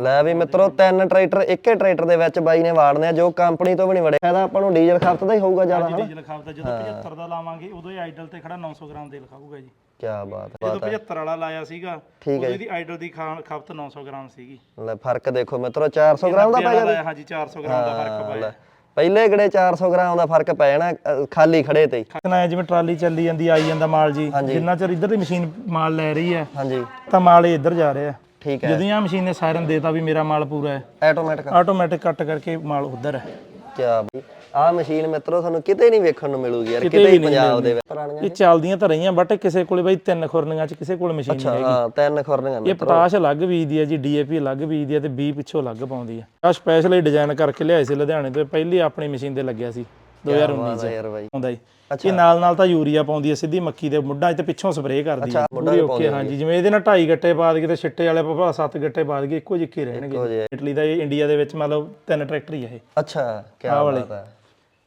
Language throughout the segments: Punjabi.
ਲੈ ਵੀ ਮਿੱਤਰੋ ਤਿੰਨ ਟਰੈਕਟਰ ਇੱਕੇ ਟਰੈਕਟਰ ਦੇ ਵਿੱਚ ਬਾਈ ਨੇ ਵਾੜਨੇ ਆ ਜੋ ਕੰਪਨੀ ਤੋਂ ਵੀ ਨਹੀਂ ਵੜੇ। ਫਾਇਦਾ ਆਪਾਂ ਨੂੰ ਡੀਜ਼ਲ ਖਪਤ ਦਾ ਹੀ ਹੋਊਗਾ ਜ਼ਿਆਦਾ ਹਨਾ? ਡੀਜ਼ਲ ਖਾਪਤਾ ਜਦੋਂ 75 ਦਾ ਲਾਵਾਂਗੇ ਉਦੋਂ ਇਹ ਆਈਡਲ ਤੇ ਖੜਾ 900 ਗ੍ਰਾਮ ਦੇ ਲਿਖਾਊਗਾ ਜੀ। ਕੀ ਬਾਤ ਹੈ ਜਦੋਂ 75 ਵਾਲਾ ਲਾਇਆ ਸੀਗਾ ਇਹਦੀ ਆਈਡਲ ਦੀ ਖਪਤ 900 ਗ੍ਰਾਮ ਸੀਗੀ। ਲੈ ਫ਼ਰਕ ਦੇਖੋ ਮਿੱਤਰੋ 400 ਗ੍ਰਾਮ ਦਾ ਪੈ ਲਾਇਆ ਹਾਂਜੀ 400 ਗ੍ਰਾਮ ਦਾ ਫ਼ਰਕ ਪਾਇਆ। ਪਹਿਲੇ ਕਿਹੜੇ 400 ਗ੍ਰਾਮ ਦਾ ਫ਼ਰਕ ਪੈ ਜਾਣਾ ਖਾਲੀ ਖੜੇ ਤੇ ਹੀ। ਖਤਨਾ ਜਿਵੇਂ ਟਰਾਲੀ ਚੱਲੀ ਜਾਂਦੀ ਆਈ ਜਾਂਦਾ ਮਾਲ ਜੀ ਜਿੰਨਾ ਚਿਰ ਇੱਧਰ ਦੀ ਮਸ਼ੀਨ ਮਾਲ ਲੈ ਰਹੀ ਹੈ ਹਾਂਜੀ। ਤਾਂ ਮਾਲ ਇੱਧਰ ਜਾ ਰਿਹਾ। ਠੀਕ ਹੈ। ਜਦੋਂ ਹੀ ਮਸ਼ੀਨ ਨੇ ਸਾਇਰਨ ਦੇਤਾ ਵੀ ਮੇਰਾ ਮਾਲ ਪੂਰਾ ਹੈ ਆਟੋਮੈਟਿਕ ਆਟੋਮੈਟਿਕ ਕੱਟ ਕਰਕੇ ਮਾਲ ਉਧਰ ਹੈ। ਕੀ ਬਈ ਆਹ ਮਸ਼ੀਨ ਮਿੱਤਰੋ ਤੁਹਾਨੂੰ ਕਿਤੇ ਨਹੀਂ ਵੇਖਣ ਨੂੰ ਮਿਲੂਗੀ ਯਾਰ ਕਿਤੇ ਹੀ ਪੰਜਾਬ ਦੇ ਵਿੱਚ ਪੁਰਾਣੀਆਂ ਇਹ ਚੱਲਦੀਆਂ ਤਾਂ ਰਹੀਆਂ ਬਟ ਕਿਸੇ ਕੋਲੇ ਬਈ ਤਿੰਨ ਖੁਰਨੀਆਂ ਚ ਕਿਸੇ ਕੋਲ ਮਸ਼ੀਨ ਨਹੀਂ ਹੈਗੀ। ਹਾਂ ਤਿੰਨ ਖੁਰਨੀਆਂ ਇਹ ਪੋਟਾਸ਼ ਅਲੱਗ ਬੀਜਦੀ ਹੈ ਜੀ ਡੀਏਪੀ ਅਲੱਗ ਬੀਜਦੀ ਹੈ ਤੇ ਬੀ ਪਿੱਛੋਂ ਅਲੱਗ ਪਾਉਂਦੀ ਹੈ। ਆ ਸਪੈਸ਼ਲੀ ਡਿਜ਼ਾਈਨ ਕਰਕੇ ਲਿਆਏ ਸੀ ਲੁਧਿਆਣੇ ਤੋਂ ਪਹਿਲੀ ਆਪਣੀ ਮਸ਼ੀਨ ਤੇ ਲੱਗਿਆ ਸੀ। 2019 ਚ। ਯਾਰ ਬਾਈ। ਆਉਂਦਾ ਜੀ। ਇਹ ਨਾਲ ਨਾਲ ਤਾਂ ਯੂਰੀਆ ਪਾਉਂਦੀ ਹੈ ਸਿੱਧੀ ਮੱਕੀ ਦੇ ਮੁੱਢਾਂ 'ਚ ਤੇ ਪਿੱਛੋਂ ਸਪਰੇਅ ਕਰਦੀ ਹੈ। ਮੁੱਢਾਂ ਪੂਰੀ ਓਕੇ ਹਾਂਜੀ ਜਿਵੇਂ ਇਹਦੇ ਨਾਲ ਢਾਈ ਗੱਟੇ ਪਾ ਦਈਏ ਤੇ ਛਿੱਟੇ ਵਾਲੇ ਪਾ ਸੱਤ ਗੱਟੇ ਪਾ ਦਈਏ ਇੱਕੋ ਜਿੱਕੇ ਰਹਿਣਗੇ। ਜਿਹੇ। ਇਟਲੀ ਦਾ ਇਹ ਇੰਡੀਆ ਦੇ ਵਿੱਚ ਮਤਲਬ ਤਿੰਨ ਟਰੈਕਟਰ ਹੀ ਆ ਇਹ। ਅੱਛਾ ਕੀ ਬਾਤ ਹੈ।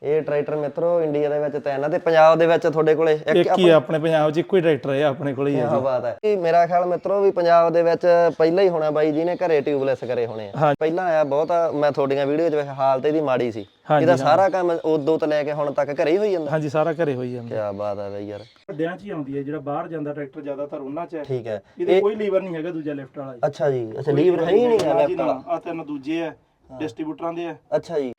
ਇਹ ਟਰੈਕਟਰ ਮਿੱਤਰੋ ਇੰਡੀਆ ਦੇ ਵਿੱਚ ਤਿੰਨ ਆ ਤੇ ਪੰਜਾਬ ਦੇ ਵਿੱਚ ਤੁਹਾਡੇ ਕੋਲੇ? ਇੱਕ ਹੀ ਆਪਣੇ ਪੰਜਾਬ 'ਚ ਇੱਕੋ ਹੀ ਟਰੈਕਟਰ ਹੈ ਆਪਣੇ ਕੋਲ ਹੀ ਹੈ ਕੀ ਬਾਤ ਹੈ। ਇਹ ਮੇਰਾ ਖਿਆਲ ਮਿੱਤਰੋ ਵੀ ਪੰਜਾਬ ਦੇ ਵਿੱਚ ਪਹਿਲਾਂ ਹੀ ਹੋਣਾ ਬਾਈ ਜੀ ਨੇ ਘਰੇ ਟਿਊਬਲੈਸ ਕਰੇ ਹੋਣੇ ਆ। ਹਾਂ। ਪਹਿਲਾਂ ਆਇਆ ਬਹੁਤ ਮੈਂ ਤੁਹਾਡੀਆਂ ਵੀਡੀਓ 'ਚ ਵੇਖਿਆ ਹਾਲਤ ਇਹਦੀ ਮਾੜੀ ਸੀ। ਇਹਦਾ ਸਾਰਾ ਕੰਮ ਉਦੋਂ ਤੋਂ ਲੈ ਕੇ ਹੁਣ ਤੱਕ ਘਰੇ ਹੀ ਹੋਈ ਜਾਂਦਾ। ਹਾਂਜੀ ਸਾਰਾ ਘਰੇ ਹੋਈ ਜਾਂਦਾ। ਕੀ ਬਾਤ ਹੈ ਬਈ ਯਾਰ। ਵੱਡਿਆਂ 'ਚ ਹੀ ਆਉਂਦੀ ਹੈ ਜਿਹੜਾ ਬਾਹਰ ਜਾਂਦਾ ਟਰੈਕਟਰ ਜ਼ਿਆਦਾਤਰ ਉਹਨਾਂ 'ਚ ਹੈ। ਠੀਕ ਹੈ। ਇਹਦੇ ਕੋਈ ਲੀਵਰ ਨਹੀਂ ਹੈਗਾ ਦੂਜਾ ਲਿਫਟ ਵਾਲਾ ਜੀ। ਅੱਛਾ ਜੀ ਅੱਛਾ ਲੀਵਰ ਹੈ ਹੀ ਨਹੀਂ ਗਾ ਜੀ ਨਾ ਆ ਤਿੰਨ ਦੂਜੇ ਆ ਡਿਸਟ੍ਰੀਬਿਊਟਰਾਂ ਦੇ ਆ ਅੱਛਾ ਜੀ।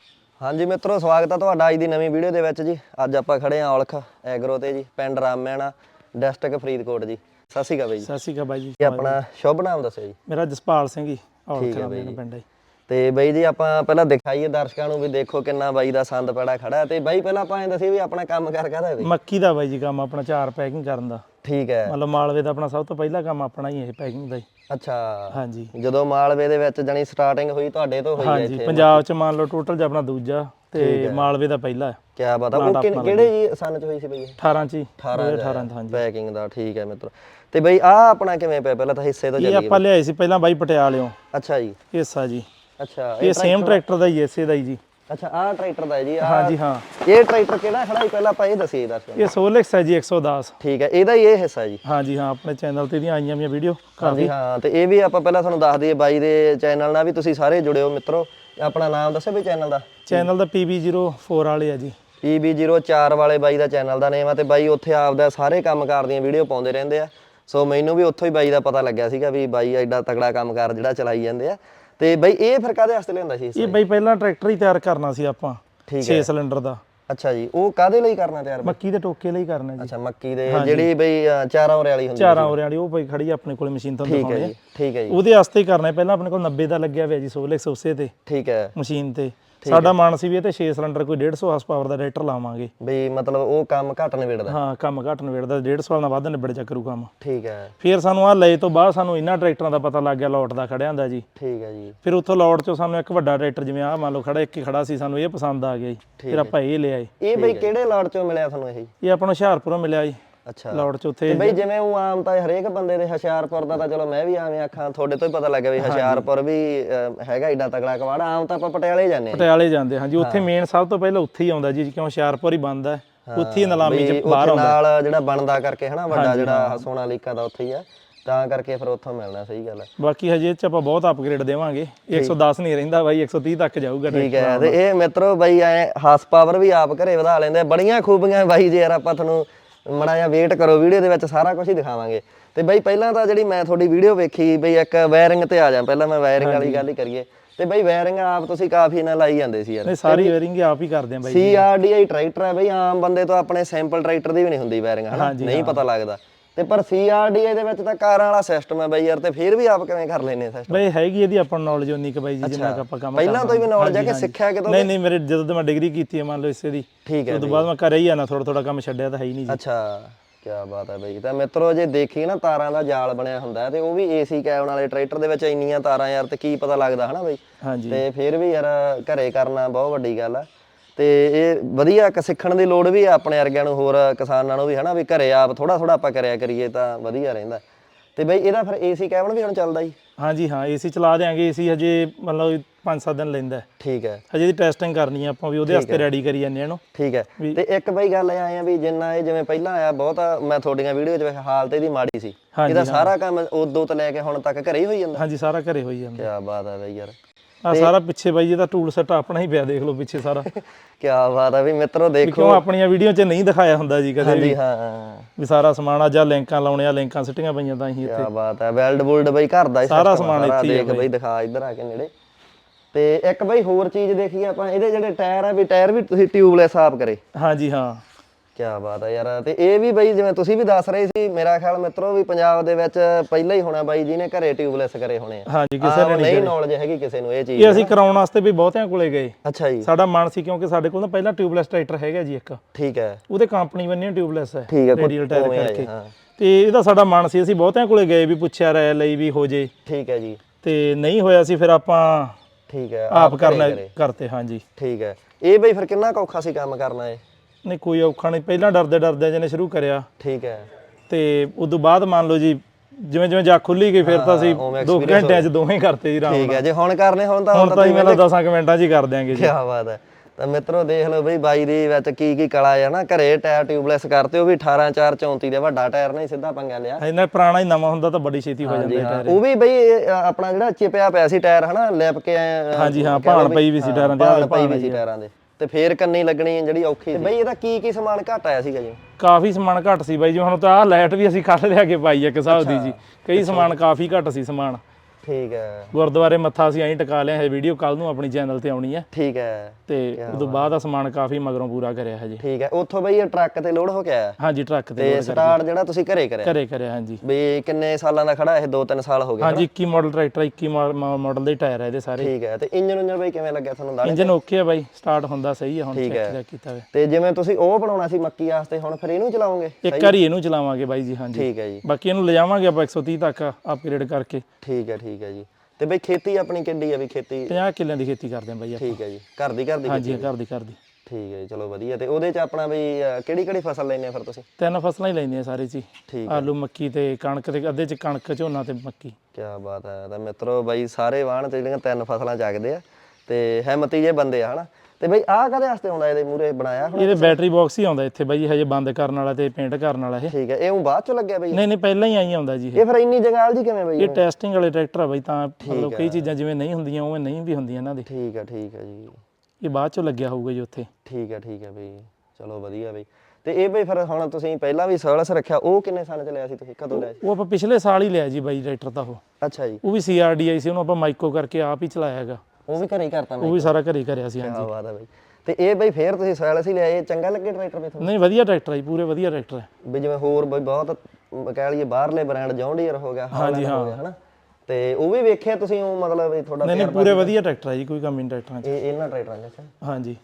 ਹਾਂਜੀ ਮਿੱਤਰੋ ਸਵਾਗਤ ਹੈ ਤੁਹਾਡਾ ਅੱਜ ਦੀ ਨਵੀਂ ਵੀਡੀਓ ਦੇ ਵਿੱਚ ਜੀ। ਅੱਜ ਆਪਾਂ ਖੜੇ ਹਾਂ ਔਲਖ ਐਗਰੋ ਤੇ ਜੀ ਪਿੰਡ ਰਾਮੈਣਾ ਡਿਸਟ੍ਰਿਕਟ ਫਰੀਦਕੋਟ ਜੀ। ਸਤਿ ਸ਼੍ਰੀ ਅਕਾਲ ਬਾਈ ਜੀ। ਸਤਿ ਸ਼੍ਰੀ ਅਕਾਲ ਬਾਈ ਜੀ ਇਹ ਆਪਣਾ ਸ਼ੁਭ ਨਾਮ ਦੱਸੋ ਜੀ। ਮੇਰਾ ਜਸਪਾਲ ਸਿੰਘ ਜੀ ਔਲਖ ਮੇਰਾ ਪਿੰਡ ਹੈ। ਤੇ ਬਾਈ ਜੀ ਆਪਾਂ ਪਹਿਲਾਂ ਦਿਖਾਈਏ ਦਰਸ਼ਕਾਂ ਨੂੰ ਵੀ ਦੇਖੋ ਕਿੰਨਾ ਬਾਈ ਦਾ ਸੰਦ ਪੈੜਾ ਖੜਾ ਤੇ ਬਾਈ ਪਹਿਲਾਂ ਆਪਾਂ ਇਹ ਦੱਸੀਏ ਵੀ ਆਪਣਾ ਕੰਮ ਕਰ ਕਾਹਦਾ ਹੈ ਬਈ? ਮੱਕੀ ਦਾ ਬਾਈ ਜੀ ਕੰਮ ਆਪਣਾ ਚਾਰ ਪੈਕਿੰਗ ਕਰਨ ਦਾ। ਠੀਕ ਹੈ। ਮਤਲਬ ਮਾਲਵੇ ਦਾ ਆਪਣਾ ਸਭ ਤੋਂ ਪਹਿਲਾ ਕੰਮ ਆਪਣਾ ਹੀ ਹੈ ਪੈਕਿੰਗ ਦਾ ਹੀ। ਅੱਛਾ। ਹਾਂਜੀ। ਜਦੋਂ ਮਾਲਵੇ ਦੇ ਵਿੱਚ ਜਣੀ ਸਟਾਰਟਿੰਗ ਹੋਈ ਤੁਹਾਡੇ ਤੋਂ ਹੋਈ ਹੈ ਹਾਂਜੀ ਪੰਜਾਬ ਚ ਮੰਨ ਲਓ ਟੋਟਲ ਚ ਆਪਣਾ ਦੂਜਾ ਤੇ ਮਾਲਵੇ ਦਾ ਪਹਿਲਾ ਹੈ। ਕੀ ਬਾਤ ਆ। ਉਹ ਕਿਹੜੇ- ਜੀ ਸਨ ਚ ਹੋਈ ਸੀ ਬਈ 18 ਚ ਹੀ 18 18 ਹਾਂਜੀ। ਪੈਕਿੰਗ ਦਾ ਠੀਕ ਹੈ ਮਿੱਤਰੋ। ਤੇ ਬਈ ਆ ਆਪਣਾ ਕਿਵੇਂ ਪਿਆ? ਪਹਿਲਾਂ ਤਾਂ ਹਿੱਸੇ ਤੋਂ ਇਹ ਚੱਲੀਏ ਆਪਾਂ ਲਿਆਏ ਸੀ ਪਹਿਲਾਂ ਬਾਈ ਪਟਿਆਲਿਓਂ। ਅੱਛਾ ਜੀ। ਹਿੱਸਾ ਜੀ। ਅੱਛਾ ਇਹ ਸੇਮ ਟਰੈਕਟਰ ਦਾ ਹੀ ਹੈ, ਇਸੇ ਦਾ ਹੀ ਜੀ। ਅੱਛਾ ਆਹ ਟਰੈਕਟਰ ਦਾ ਹੈ ਜੀ ਆਹ ਹਾਂਜੀ ਹਾਂ। ਇਹ ਟਰੈਕਟਰ ਕਿਹੜਾ ਖੜਾ ਸੀ ਪਹਿਲਾਂ ਆਪਾਂ ਇਹ ਦੱਸੀਏ ਦਰਸ਼ਕਾਂ। ਇਹ ਸੋਲਿਕਸ ਹੈ ਜੀ 110 ਠੀਕ ਹੈ ਇਹਦਾ ਹੀ ਇਹ ਹਿੱਸਾ ਹੈ ਜੀ। ਹਾਂ ਆਪਣੇ ਚੈਨਲ ਤੇ ਦੀਆਂ ਆਈਆਂ ਵੀਆਂ ਵੀਡੀਓ ਹਾਂਜੀ ਹਾਂ ਤੇ ਇਹ ਵੀ ਆਪਾਂ ਪਹਿਲਾਂ ਤੁਹਾਨੂੰ ਦੱਸ ਦਈਏ ਬਾਈ ਦੇ ਚੈਨਲ ਨਾਲ ਵੀ ਤੁਸੀਂ ਸਾਰੇ ਜੁੜਿਓ ਮਿੱਤਰੋ। ਆਪਣਾ ਨਾਮ ਦੱਸੋ ਵੀ ਚੈਨਲ ਦਾ। ਚੈਨਲ ਦਾ PB04 ਵਾਲੇ ਆ ਜੀ। PB04 ਵਾਲੇ ਬਾਈ ਦਾ ਚੈਨਲ ਦਾ ਨੇਮ ਆ ਤੇ ਬਾਈ ਉੱਥੇ ਆਪਦਾ ਸਾਰੇ ਕੰਮਕਾਰ ਦੀਆਂ ਵੀਡੀਓ ਪਾਉਂਦੇ ਰਹਿੰਦੇ ਆ। ਸੋ ਮੈਨੂੰ ਵੀ ਉੱਥੋਂ ਹੀ ਬਾਈ ਦਾ ਪਤਾ ਲੱਗਿਆ ਸੀਗਾ ਵੀ ਬਾਈ ਐਡਾ ਤਕੜਾ ਕੰਮਕਾਰ ਜਿਹੜਾ ਚਲਾਈ ਜਾਂਦੇ ਆ। ਤੇ ਬਾਈ ਇਹ ਫਿਰ ਕਾਦੇ ਵਾਸਤੇ ਲਿਆਂਦਾ ਸੀ ਇਹ ਬਾਈ ਪਹਿਲਾਂ ਟਰੈਕਟਰ ਹੀ ਤਿਆਰ ਕਰਨਾ ਸੀ ਆਪਾਂ ਠੀਕ 6 ਸਿਲੰਡਰ ਦਾ। ਅੱਛਾ ਜੀ ਉਹ ਕਾਦੇ ਲਈ ਕਰਨਾ ਤਿਆਰ ਬਾਈ? ਮੱਕੀ ਦੇ ਟੋਕੇ ਲਈ ਕਰਨਾ ਜੀ। ਅੱਛਾ ਮੱਕੀ ਦੇ ਜਿਹੜੀ ਬਈ ਚਾਰਾਂ ਔਰੇ ਵਾਲੀ ਹੁੰਦੀ ਚਾਰਾਂ ਔਰਿਆਂ ਵਾਲੀ ਉਹ ਪਈ ਖੜੀ ਆਪਣੇ ਕੋਲ ਮਸ਼ੀਨ ਤੁਹਾਨੂੰ ਜੀ ਠੀਕ ਹੈ ਜੀ। ਉਹਦੇ ਵਾਸਤੇ ਹੀ ਕਰਨਾ। ਪਹਿਲਾਂ ਆਪਣੇ ਕੋਲ 90 ਦਾ ਲੱਗਿਆ ਹੋਇਆ ਜੀ ਸੋਲਿਕਸ ਉਸੇ ਤੇ। ਠੀਕ ਹੈ। ਮਸ਼ੀਨ ਤੇ। ਸਾਡਾ ਮਨ ਸੀ ਵੀ ਇਹ ਤੇ 6 ਸਿਲੰਡਰ ਕੋਈ 150 ਹਾਰਸ ਪਾਵਰ ਦਾ ਰੇਟਰ ਲਾਵਾਂਗੇ। ਬਈ ਮਤਲਬ ਉਹ ਕੰਮ ਘੱਟ ਨਿਬੜਦਾ। ਹਾਂ ਕੰਮ ਘੱਟ ਨਵੇੜਦਾ 150 ਨਾਲ ਵੱਧ ਨਿਬੜ ਚੱਕਰੂ ਕੰਮ। ਠੀਕ ਹੈ। ਫਿਰ ਸਾਨੂੰ ਆ ਲਏ ਤੋਂ ਬਾਅਦ ਸਾਨੂੰ ਇਹਨਾਂ ਟਰੈਕਟਰਾਂ ਦਾ ਪਤਾ ਲੱਗ ਗਿਆ ਲੋਟ ਦਾ ਖੜਿਆਂ ਦਾ ਜੀ। ਠੀਕ ਹੈ ਜੀ। ਫਿਰ ਉੱਥੋਂ ਲੋਟ ਚੋਂ ਸਾਨੂੰ ਇੱਕ ਵੱਡਾ ਟਰੈਕਟਰ ਜਿਵੇਂ ਆ ਮੰਨ ਲਓ ਖੜਾ ਇੱਕ ਹੀ ਖੜਾ ਸੀ ਸਾਨੂੰ ਇਹ ਪਸੰਦ ਆ ਗਿਆ ਜੀ। ਫਿਰ ਆਪਾਂ ਇਹ ਲਿਆਏ ਇਹ ਬਈ ਕਿਹੜੇ ਲਾਟ ਚੋਂ ਮਿਲਿਆ ਤੁਹਾਨੂੰ ਇਹ? ਇਹ ਆਪਾਂ ਨੂੰ ਹੁਸ਼ਿਆਰਪੁਰੋਂ ਮਿਲਿਆ ਜੀ। ਅੱਛਾ। ਲੋਟ ਚ ਉੱਥੇ ਤੇ ਬਈ ਜਿਵੇਂ ਉਹ ਆਮ ਤਾਂ ਹਰੇਕ ਬੰਦੇ ਦੇ ਹਸ਼ਿਆਰਪੁਰ ਦਾ ਤਾਂ ਚਲੋ ਮੈਂ ਵੀ ਆਵੇਂ ਆਖਾਂ ਤੁਹਾਡੇ ਤੋਂ ਹੀ ਪਤਾ ਲੱਗਿਆ ਵੀ ਹਸ਼ਿਆਰਪੁਰ ਵੀ ਹੈਗਾ ਏਡਾ ਤਗੜਾ ਕਵਾੜ। ਆਮ ਤਾਂ ਆਪਾਂ ਪਟਿਆਲੇ ਜਾਂਦੇ ਹਾਂ ਪਟਿਆਲੇ ਜਾਂਦੇ ਹਾਂ ਜੀ। ਉੱਥੇ ਮੇਨ ਸਭ ਤੋਂ ਪਹਿਲਾਂ ਉੱਥੇ ਹੀ ਆਉਂਦਾ ਜੀ ਕਿਉਂ ਹੁਸ਼ਿਆਰਪੁਰ ਹੀ ਬੰਦ ਹੈ। ਉੱਥੇ ਹੀ ਨਿਲਾਮੀ ਵੀ ਚ ਬਾਹਰ ਉੱਥੇ ਆਉਂਦਾ। ਨਾਲ ਜਿਹੜਾ ਬਣਦਾ ਕਰਕੇ ਹਨਾ ਵੱਡਾ ਜਿਹੜਾ ਸੋਨਾਲੀਕਾ ਦਾ ਉੱਥੇ ਹੀ ਆ। ਤਾਂ ਕਰਕੇ ਫਿਰ ਉੱਥੋਂ ਮਿਲਣਾ ਸਹੀ ਗੱਲ ਹੈ ਬਾਕੀ ਹਜੇ ਇਹ ਚ ਆਪਾਂ ਬਹੁਤ ਅਪਗ੍ਰੇਡ ਦੇਵਾਂਗੇ। 110 ਨਹੀਂ ਰਹਿੰਦਾ ਬਾਈ 130 ਤੱਕ ਜਾਊਗਾ ਠੀਕ ਹੈ ਤੇ ਇਹ ਮਿੱਤਰੋ ਬਾਈ ਐ ਹਾਸ ਪਾਵਰ ਵੀ ਆਪ ਘਰੇ ਵਧਾ ਲੈਂਦੇ ਆ। ਬੜੀਆਂ ਖੂਬੀਆਂ ਬਾਈ ਜੇ ਯਾਰ ਆਪਾਂ ਤੁਹਾਨੂੰ ਮੜਾ ਜਿਹਾ ਵੇਟ ਕਰੋ ਵੀਡੀਓ ਦੇ ਵਿੱਚ ਸਾਰਾ ਕੁਝ ਹੀ ਦਿਖਾਵਾਂਗੇ। ਤੇ ਬਾਈ ਪਹਿਲਾਂ ਤਾਂ ਜਿਹੜੀ ਮੈਂ ਤੁਹਾਡੀ ਵੀਡੀਓ ਵੇਖੀ ਬਈ ਇੱਕ ਵਾਇਰਿੰਗ ਤੇ ਆ ਜਾ ਪਹਿਲਾਂ ਮੈਂ ਵਾਇਰਿੰਗ ਵਾਲੀ ਗੱਲ ਹੀ ਕਰੀਏ। ਤੇ ਬਾਈ ਵਾਇਰਿੰਗ ਆਪ ਤੁਸੀਂ ਕਾਫੀ ਨਾਲ ਲਾਈ ਜਾਂਦੇ ਸੀ ਯਾਰ। ਨਹੀਂ ਸਾਰੀ ਵੇਅਰਿੰਗ ਆਪ ਹੀ ਕਰਦੇ ਆ ਬਾਈ। CRDI ਟਰੈਕਟਰ ਹੈ ਬਈ ਆਮ ਬੰਦੇ ਤੋਂ ਆਪਣੇ ਸੈਂਪਲ ਟਰੈਕਟਰ ਦੀ ਵੀ ਨਹੀਂ ਹੁੰਦੀ ਵਾਇਰਿੰਗ ਹਨਾ? ਨਹੀਂ ਪਤਾ ਲੱਗਦਾ। ਤੇ ਪਰ CRDI ਦੇ ਵਿੱਚ ਤਾਂ ਕਾਰਾਂ ਵਾਲਾ ਸਿਸਟਮ ਹੈ ਬਈ ਯਾਰ ਤੇ ਫਿਰ ਵੀ ਆਪ ਕਿਵੇਂ ਕਰ ਲੈਨੇ ਸਿਸਟਮ ਬਈ ਹੈਗੀ ਇਹਦੀ ਆਪਾਂ ਨੌਲੇਜ ਉਨੀ ਕੁ ਬਾਈ ਜੀ ਜਿੰਨਾ ਕੁ ਆਪਾਂ ਕੰਮ ਪਹਿਲਾਂ ਤੋਂ ਹੀ ਨੌਲੇਜ ਹੈ ਕਿ ਸਿੱਖਿਆ ਕਿਤੋਂ ਨਹੀਂ ਨਹੀਂ ਮੇਰੇ ਜਦੋਂ ਤੋਂ ਮੈਂ ਡਿਗਰੀ ਕੀਤੀ ਹੈ ਮੰਨ ਲਓ ਇਸੇ ਦੀ ਠੀਕ ਹੈ ਉਸ ਤੋਂ ਬਾਅਦ ਮੈਂ ਘਰੇ ਹੀ ਆਣਾ ਥੋੜਾ ਥੋੜਾ ਕੰਮ ਛੱਡਿਆ ਤਾਂ ਹੈ ਹੀ ਨਹੀਂ ਜੀ। ਅੱਛਾ ਕੀ ਬਾਤ ਹੈ ਬਈ। ਤਾਂ ਮਿੱਤਰੋ ਜੇ ਦੇਖੀ ਨਾ ਤਾਰਾਂ ਦਾ ਜਾਲ ਬਣਿਆ ਹੁੰਦਾ ਤੇ ਉਹ ਵੀ ਏਸੀ ਕੈਬਨ ਵਾਲੇ ਟਰੈਕਟਰ ਦੇ ਵਿੱਚ ਇੰਨੀਆਂ ਤਾਰਾਂ ਯਾਰ ਤੇ ਕੀ ਪਤਾ ਲੱਗਦਾ ਹਨਾ ਬਈ? ਤੇ ਫਿਰ ਵੀ ਯਾਰ ਘਰੇ ਕਰਨਾ ਬਹੁਤ ਵੱਡੀ ਗੱਲ ਆ। ਤੇ ਇਹ ਵਧੀਆ ਇੱਕ ਸਿੱਖਣ ਦੀ ਲੋੜ ਵੀ ਆ ਆਪਣੇ ਵਰਗਿਆਂ ਨੂੰ ਹੋਰ ਕਿਸਾਨਾਂ ਨੂੰ ਵੀ ਹਨਾ ਵੀ ਘਰੇ ਆਪ ਥੋੜਾ ਥੋੜਾ ਆਪਾਂ ਕਰਿਆ ਕਰੀਏ ਤਾਂ ਵਧੀਆ ਰਹਿੰਦਾ। ਤੇ ਬਈ ਇਹਦਾ ਫਿਰ ਏਸੀ ਕੈਬਨ ਵੀ ਹੁਣ ਚੱਲਦਾ ਜੀ? ਹਾਂਜੀ ਹਾਂ ਏਸੀ ਚਲਾ ਦੇਾਂਗੇ ਏਸੀ ਹਜੇ ਮਤਲਬ 5-7 ਦਿਨ ਲੈਂਦਾ। ਠੀਕ ਹੈ। ਹਜੇ ਦੀ ਟੈਸਟਿੰਗ ਕਰਨੀ ਆ ਆਪਾਂ ਵੀ ਉਹਦੇ ਵਾਸਤੇ ਰੈਡੀ ਕਰੀ ਜਾਂਦੇ ਆ ਇਹਨੂੰ। ਠੀਕ ਹੈ। ਤੇ ਇੱਕ ਬਈ ਗੱਲ ਆਏ ਆ ਵੀ ਜਿੰਨਾ ਇਹ ਜਿਵੇਂ ਪਹਿਲਾਂ ਆਇਆ ਬਹੁਤਾ ਮੈਂ ਤੁਹਾਡੀਆਂ ਵੀਡੀਓ 'ਚ ਵੇਖਿਆ ਹਾਲਤ ਇਹਦੀ ਮਾੜੀ ਸੀ। ਇਹਦਾ ਸਾਰਾ ਕੰਮ ਉਦੋਂ ਤੋਂ ਲੈ ਕੇ ਹੁਣ ਤੱਕ ਘਰੇ ਹੀ ਹੋਈ ਜਾਂਦਾ। ਹਾਂਜੀ ਸਾਰਾ ਘਰੇ ਹੋਈ ਜਾਂਦਾ। ਕੀ ਬਾਤ ਹੈ ਬਈ ਯਾਰ। ਆ ਸਾਰਾ ਪਿੱਛੇ ਬਾਈ ਇਹਦਾ ਟੂਲ ਸੈੱਟ ਆਪਣਾ ਹੀ ਪਿਆ ਦੇਖ ਲਓ ਪਿੱਛੇ ਸਾਰਾ। ਕੀ ਬਾਤ ਹੈ ਵੀ ਮਿੱਤਰੋ ਦੇਖੋ। ਕਿਉਂ ਆਪਣੀਆਂ ਵੀਡੀਓ 'ਚ ਨਹੀਂ ਦਿਖਾਇਆ ਹੁੰਦਾ ਜੀ ਕਦੇ ਵੀ? ਹਾਂਜੀ ਹਾਂ। ਵੀ ਸਾਰਾ ਸਮਾਨ ਆ ਜਾਂ ਲਿੰਕਾਂ ਲਾਉਣੇ ਆ ਲਿੰਕਾਂ ਸਿੱਟੀਆਂ ਪਈਆਂ ਤਾਂ ਹੀ ਇੱਥੇ। ਕੀ ਬਾਤ ਹੈ ਵੈਲਡ ਬੁਲਡ ਬਈ ਘਰ ਦਾ ਸਾਰਾ ਆ, ਸਮਾਨ ਇੱਥੇ ਆ ਦੇਖ ਬਈ। ਦਿਖਾ ਇੱਧਰ ਆ ਕੇ ਨੇੜੇ। ਤੇ ਇੱਕ ਬਈ ਹੋਰ ਚੀਜ਼ ਦੇਖੀ ਆਪਾਂ ਇਹਦੇ ਜਿਹੜੇ ਟਾਇਰ ਆ ਵੀ ਟਾਇਰ ਵੀ ਤੁਸੀਂ ਟਿਊਬਲੈਸ ਆਪ ਕਰੇ। ਹਾਂਜੀ ਹਾਂ। ਕੀ ਬਾਤ ਹੈ ਯਾਰ ਤੇ ਇਹ ਵੀ ਬਈ ਜਿਵੇਂ ਤੁਸੀਂ ਵੀ ਦੱਸ ਰਹੇ ਸੀ ਮੇਰਾ ਖਿਆਲ ਮਿੱਤਰੋ ਵੀ ਪੰਜਾਬ ਦੇ ਵਿੱਚ ਪਹਿਲਾਂ ਹੀ ਹੋਣਾ ਬਾਈ ਜੀ ਨੇ ਘਰੇ ਟਿਊਬਲੈਸ ਕਰੇ ਹੋਣੇ ਆ। ਹਾਂਜੀ ਕਿਸੇ ਆਮ ਨਹੀਂ ਨੌਲੇਜ ਹੈਗੀ ਕਿਸੇ ਨੂੰ ਇਹ ਚੀਜ਼ ਇਹ ਅਸੀਂ ਕਰਾਉਣ ਵਾਸਤੇ ਵੀ ਬਹੁਤਿਆਂ ਕੋਲੇ ਗਏ। ਅੱਛਾ ਜੀ। ਸਾਡਾ ਮਨ ਸੀ ਕਿਉਂਕਿ ਸਾਡੇ ਕੋਲ ਨਾ ਪਹਿਲਾਂ ਟਿਊਬਲੈਸ ਟਰੈਕਟਰ ਹੈਗਾ ਜੀ ਇੱਕ। ਠੀਕ ਹੈ। ਉਹਦੇ ਕੰਪਨੀ ਬੰਨੀ ਟਿਊਬਲੈਸ ਹੈ ਠੀਕ ਹੈ ਰੇਡੀਅਲ ਟਾਇਰ ਆ ਕਰਕੇ। ਤੇ ਇਹਦਾ ਸਾਡਾ ਮਨ ਸੀ ਅਸੀਂ ਬਹੁਤਿਆਂ ਕੋਲੇ ਗਏ ਵੀ ਪੁੱਛਿਆ ਰਾਇ ਲਈ ਵੀ ਹੋ ਜੇ। ਠੀਕ ਹੈ ਜੀ। ਤੇ ਨਹੀਂ ਹੋਇਆ ਸੀ ਫਿਰ ਆਪਾਂ ਠੀਕ ਹੈ ਆਪ ਕਰਨਾ ਕਰੇ। ਕਰਤੇ ਹਾਂਜੀ। ਠੀਕ ਹੈ। ਇਹ ਬਈ ਫਿਰ ਕਿੰਨਾ ਔਖਾ ਸੀ ਕੰਮ ਕਰਨਾ ਇਹ? ਨਹੀਂ ਕੋਈ ਔਖਾ ਨਹੀਂ। ਪਹਿਲਾਂ ਡਰਦੇ ਡਰਦੇ ਜਿਹਨੇ ਸ਼ੁਰੂ ਕਰਿਆ। ਠੀਕ ਹੈ। ਤੇ ਉਦੋਂ ਬਾਅਦ ਮੰਨ ਲਓ ਜੀ ਜਿਵੇਂ ਜਿਵੇਂ ਜਾ ਖੁੱਲੀ ਗਈ ਫਿਰ ਤਾਂ ਅਸੀਂ ਉਵੇਂ ਦੋ ਘੰਟਿਆਂ 'ਚ ਦੋਵੇਂ ਕਰਤੇ ਜੀ ਆਰਾਮ ਠੀਕ ਹੈ ਜੇ ਹੁਣ ਕਰਨੇ ਹੁਣ ਤਾਂ ਹੁਣ ਤਾਂ ਮੈਨੂੰ 10 ਮਿੰਟਾਂ 'ਚ ਹੀ ਕਰ ਦਿਆਂਗੇ ਜੀ। ਕੀ ਬਾਤ ਹੈ। ਤਾਂ ਮਿੱਤਰੋ ਦੇਖ ਲਓ ਬਈ ਬਾਈ ਦੀ ਵਿੱਚ ਕੀ ਕੀ ਕਲਾ ਹੈ ਨਾ। ਘਰੇ ਟਾਇਰ ਟਿਊਬਲੈਸ ਕਰਤੇ ਉਹ ਵੀ 18 4 34 ਦੇ ਵੱਡਾ ਟਾਇਰ ਨਹੀਂ ਸਿੱਧਾ ਪੰਗਾ ਲਿਆ। ਇਹਨਾਂ ਪੁਰਾਣਾ ਹੀ ਨਵਾਂ ਹੁੰਦਾ ਤਾਂ ਬੜੀ ਛੇਤੀ ਹੋ ਜਾਂਦਾ ਹਾਂ, ਉਹ ਵੀ ਬਈ ਆਪਣਾ ਜਿਹੜਾ ਚਿਪਿਆ ਪਿਆ ਸੀ ਟਾਇਰ ਹਨਾ ਲਿਪ ਕੇ ਹਾਂਜੀ ਹਾਂ ਬਈ, ਪਈ ਵੀ ਸੀ ਟਾਇਰਾਂ ਦੇ ਆਲੇ ਪਈ ਵੀ ਸੀ ਟਾਇਰਾਂ ਦੇ। ਤੇ ਫੇਰ ਕੰਨੀ ਲੱਗਣੀ ਜਿਹੜੀ ਔਖੀ ਸੀ। ਬਈ ਇਹਦਾ ਕੀ ਕੀ ਸਮਾਨ ਘਟ ਆਇਆ ਸੀਗਾ ਜੀ? ਕਾਫੀ ਸਮਾਨ ਘੱਟ ਸੀ ਬਾਈ ਜੀ ਹੁਣ ਤਾਂ ਆਹ ਲਾਈਟ ਵੀ ਅਸੀਂ ਕੱਢ ਲਿਆ ਕੇ ਪਾਈ ਆ ਇੱਕ ਹਿਸਾਬ ਦੀ ਜੀ। ਕਈ ਸਮਾਨ ਕਾਫੀ ਘੱਟ ਸੀ ਸਮਾਨ। ਠੀਕ ਹੈ। ਗੁਰਦੁਆਰੇ ਮੱਥਾ ਅਸੀਂ ਐਂ ਟਿਕਾ ਲਿਆ ਇਹ ਵੀਡੀਓ ਕੱਲ ਨੂੰ ਆਪਣੀ ਚੈਨਲ ਤੇ ਆਉਣੀ ਹੈ ਠੀਕ ਹੈ। ਤੇ ਉਦੋਂ ਬਾਅਦ ਆ ਸਮਾਨ ਕਾਫੀ ਮਗਰੋਂ ਪੂਰਾ ਕਰਿਆ ਹਜੇ। ਠੀਕ ਹੈ। ਉੱਥੋਂ ਬਈ ਇਹ ਟਰੱਕ ਤੇ ਲੋਡ ਹੋ ਕੇ ਆਇਆ ਹਾਂਜੀ ਟਰੱਕ ਤੇ ਤੇ ਸਟਾਰਟ ਜਿਹੜਾ ਤੁਸੀਂ ਘਰੇ ਕਰਿਆ? ਘਰੇ ਕਰਿਆ ਹਾਂਜੀ। ਵੀ ਕਿੰਨੇ ਸਾਲਾਂ ਦਾ ਖੜਾ? ਇਹ 2-3 ਸਾਲ ਹੋ ਗਏ ਹਾਂਜੀ 21 ਮਾਡਲ ਟਰੈਕਟਰ 21 ਮਾਡਲ ਦੇ ਟਾਇਰ ਆ ਇਹਦੇ ਸਾਰੇ। ਠੀਕ ਹੈ। ਤੇ ਇੰਜਨ ਉਂਜਨ ਬਈ ਕਿਵੇਂ ਲੱਗਿਆ ਤੁਹਾਨੂੰ ਦਾਣੇ ਇੰਜਨ ਓਕੇ ਆ ਬਾਈ ਸਟਾਰਟ ਹੁੰਦਾ ਸਹੀ ਆ ਹੁਣ ਠੀਕ ਚੈੱਕ ਹੈ। ਕੀਤਾ ਹੋਇਆ ਤੇ ਜਿਵੇਂ ਤੁਸੀਂ ਉਹ ਬਣਾਉਣਾ ਸੀ ਮੱਕੀ ਵਾਸਤੇ ਹੁਣ ਫਿਰ ਇਹਨੂੰ ਚਲਾਓਗੇ? ਇੱਕ ਵਾਰੀ ਇਹਨੂੰ ਚਲਾਵਾਂਗੇ ਬਾਈ ਜੀ ਹਾਂਜੀ। ਠੀਕ ਹੈ ਜੀ। ਬਾਕੀ ਇਹਨੂੰ ਲਿਜਾਵਾਂਗੇ ਆਪਾਂ 130 ਤੱਕ ਅਪਗ੍ਰੇਡ ਕਰਕੇ। ਠੀਕ ਹੈ ਠੀਕ ਹੈ ਜੀ। ਤੇ ਬਈ ਖੇਤੀ ਆਪਣੀ ਕਿੱਡੀ ਆ ਵੀ ਖੇਤੀ? 50 ਕਿੱਲਿਆਂ ਦੀ ਖੇਤੀ ਕਰਦੇ ਆਂ ਬਾਈ ਆਪਾਂ। ਠੀਕ ਹੈ ਜੀ। ਘਰ ਦੀ ਘਰ ਦੀ ਹਾਂਜੀ ਘਰ ਦੀ ਘਰ ਦੀ। ਠੀਕ ਹੈ ਜੀ ਚਲੋ ਵਧੀਆ। ਤੇ ਉਹਦੇ ਚ ਆਪਣਾ ਬਈ ਕਿਹੜੀ ਕਿਹੜੀ ਫਸਲ ਲੈਨੇ ਆ ਫਿਰ ਤੁਸੀਂ? ਤਿੰਨ ਫਸਲਾਂ ਹੀ ਲੈਂਦੇ ਆ ਸਾਰੇ ਜੀ। ਠੀਕ ਆਲੂ ਮੱਕੀ ਤੇ ਕਣਕ ਤੇ ਅੱਧੇ ਚ ਕਣਕ ਝੋਨਾ ਤੇ ਮੱਕੀ। ਕੀ ਬਾਤ ਹੈ। ਤਾਂ ਮਿੱਤਰੋ ਬਾਈ ਸਾਰੇ ਵਾਹਣ ਤੇ ਜਿਹੜੀਆਂ ਤਿੰਨ ਫਸਲਾਂ ਚੱਕਦੇ ਆ ਤੇ ਹਿੰਮਤੀ ਜੇ ਬੰਦੇ ਆ ਹਨਾ? ਤੇ ਬਈ ਆਹ ਕਦੇ ਵਾਸਤੇ ਆਉਂਦਾ ਇਹਦੇ ਮੂਰੇ ਬਣਾਇਆ ਹੁਣ? ਇਹਦੇ ਬੈਟਰੀ ਬਾਕਸ ਹੀ ਆਉਂਦਾ ਇੱਥੇ ਬਾਈ ਜੀ, ਹਜੇ ਬੰਦ ਕਰਨ ਵਾਲਾ ਤੇ ਪੇਂਟ ਕਰਨ ਵਾਲਾ ਇਹ। ਠੀਕ ਹੈ ਇਹ ਉਹ ਬਾਅਦ ਚ ਲੱਗਿਆ ਬਈ? ਨਹੀਂ ਨਹੀਂ ਪਹਿਲਾਂ ਹੀ ਆਈ ਆਉਂਦਾ ਜੀ ਇਹ। ਇਹ ਫਿਰ ਇੰਨੀ ਜਗਾਲ ਜੀ ਕਿਵੇਂ ਬਈ ਇਹ ਟੈਸਟਿੰਗ ਵਾਲੇ ਟਰੈਕਟਰ ਆ ਬਾਈ ਤਾਂ ਮਤਲਬ ਕਈ ਚੀਜ਼ਾਂ ਜਿਵੇਂ ਨਹੀਂ ਹੁੰਦੀਆਂ ਉਵੇਂ ਨਹੀਂ ਵੀ ਹੁੰਦੀਆਂ ਇਹਨਾਂ ਦੇ। ਠੀਕ ਹੈ ਠੀਕ ਹੈ ਜੀ। ਇਹ ਬਾਅਦ ਚੋਂ ਲੱਗਿਆ ਹੋਊਗਾ ਜੀ ਉੱਥੇ। ਠੀਕ ਹੈ ਠੀਕ ਹੈ ਬਈ। ਚਲੋ ਵਧੀਆ ਬਈ। ਤੇ ਇਹ ਬਈ ਫਿਰ ਹੁਣ ਤੁਸੀਂ ਪਹਿਲਾਂ ਵੀ ਸਰਲਸ ਰੱਖਿਆ ਉਹ ਕਿੰਨੇ ਸਾਲ ਚ ਲਿਆ ਸੀ ਤੁਸੀਂ? ਕਦੋਂ ਲਿਆ ਸੀ? ਉਹ ਆਪਾਂ ਪਿਛਲੇ ਸਾਲ ਹੀ ਲਿਆ ਜੀ ਬਾਈ ਟਰੈਕਟਰ ਤਾਂ ਉਹ। ਅੱਛਾ ਜੀ। ਉਹ ਵੀ ਸੀਆਰਡੀਆਈ ਸੀ ਉਹਨੂੰ ਆਪਾਂ ਮਾਈਕੋ ਕਰਕੇ ਆਪ ਹੀ ਚਲਾਇਆ ਹੈਗਾ। ਉਹ ਵੀ ਘਰੇ ਹੀ ਕਰਤਾ ਮੈਂ ਉਹ ਵੀ ਸਾਰਾ ਘਰੇ ਹੀ ਕਰਿਆ ਸੀ ਹਾਂਜੀ। ਕਿਆ ਬਾਤ ਹੈ ਬਈ। ਤੇ ਇਹ ਬਈ ਫੇਰ ਤੁਸੀਂ ਸਰਲਸ ਹੀ ਲਿਆ ਇਹ ਚੰਗਾ ਲੱਗੇ ਟਰੈਕਟਰ ਵੀ ਤੁਹਾਨੂੰ ਨਹੀਂ ਵਧੀਆ ਟਰੈਕਟਰ ਹੈ ਜੀ ਪੂਰੇ ਵਧੀਆ ਟਰੈਕਟਰ ਹੈ ਵੀ ਜਿਵੇਂ ਹੋਰ ਬਈ ਬਹੁਤ ਕਹਿ ਲਈਏ ਬਾਹਰਲੇ ਬ੍ਰਾਂਡ ਜੌਂਡੀਅਰ ਹੋ ਗਿਆ ਹਾਂਜੀ ਹੋ ਗਿਆ ਹਨਾ? ਤੇ ਉਹ ਵੀ ਵੇਖਿਆ ਤੁਸੀਂ ਉਹ ਮਤਲਬ ਵੀ ਤੁਹਾਡਾ ਨਹੀਂ ਨਹੀਂ ਪੂਰੇ ਵਧੀਆ ਟਰੈਕਟਰ ਹੈ ਜੀ ਕੋਈ ਕਮੀ ਨਹੀਂ ਟਰੈਕਟਰਾਂ 'ਚ। ਇਹ ਇਹਨਾਂ ਟਰੈਕਟਰਾਂ ਚ? ਹਾਂਜੀ।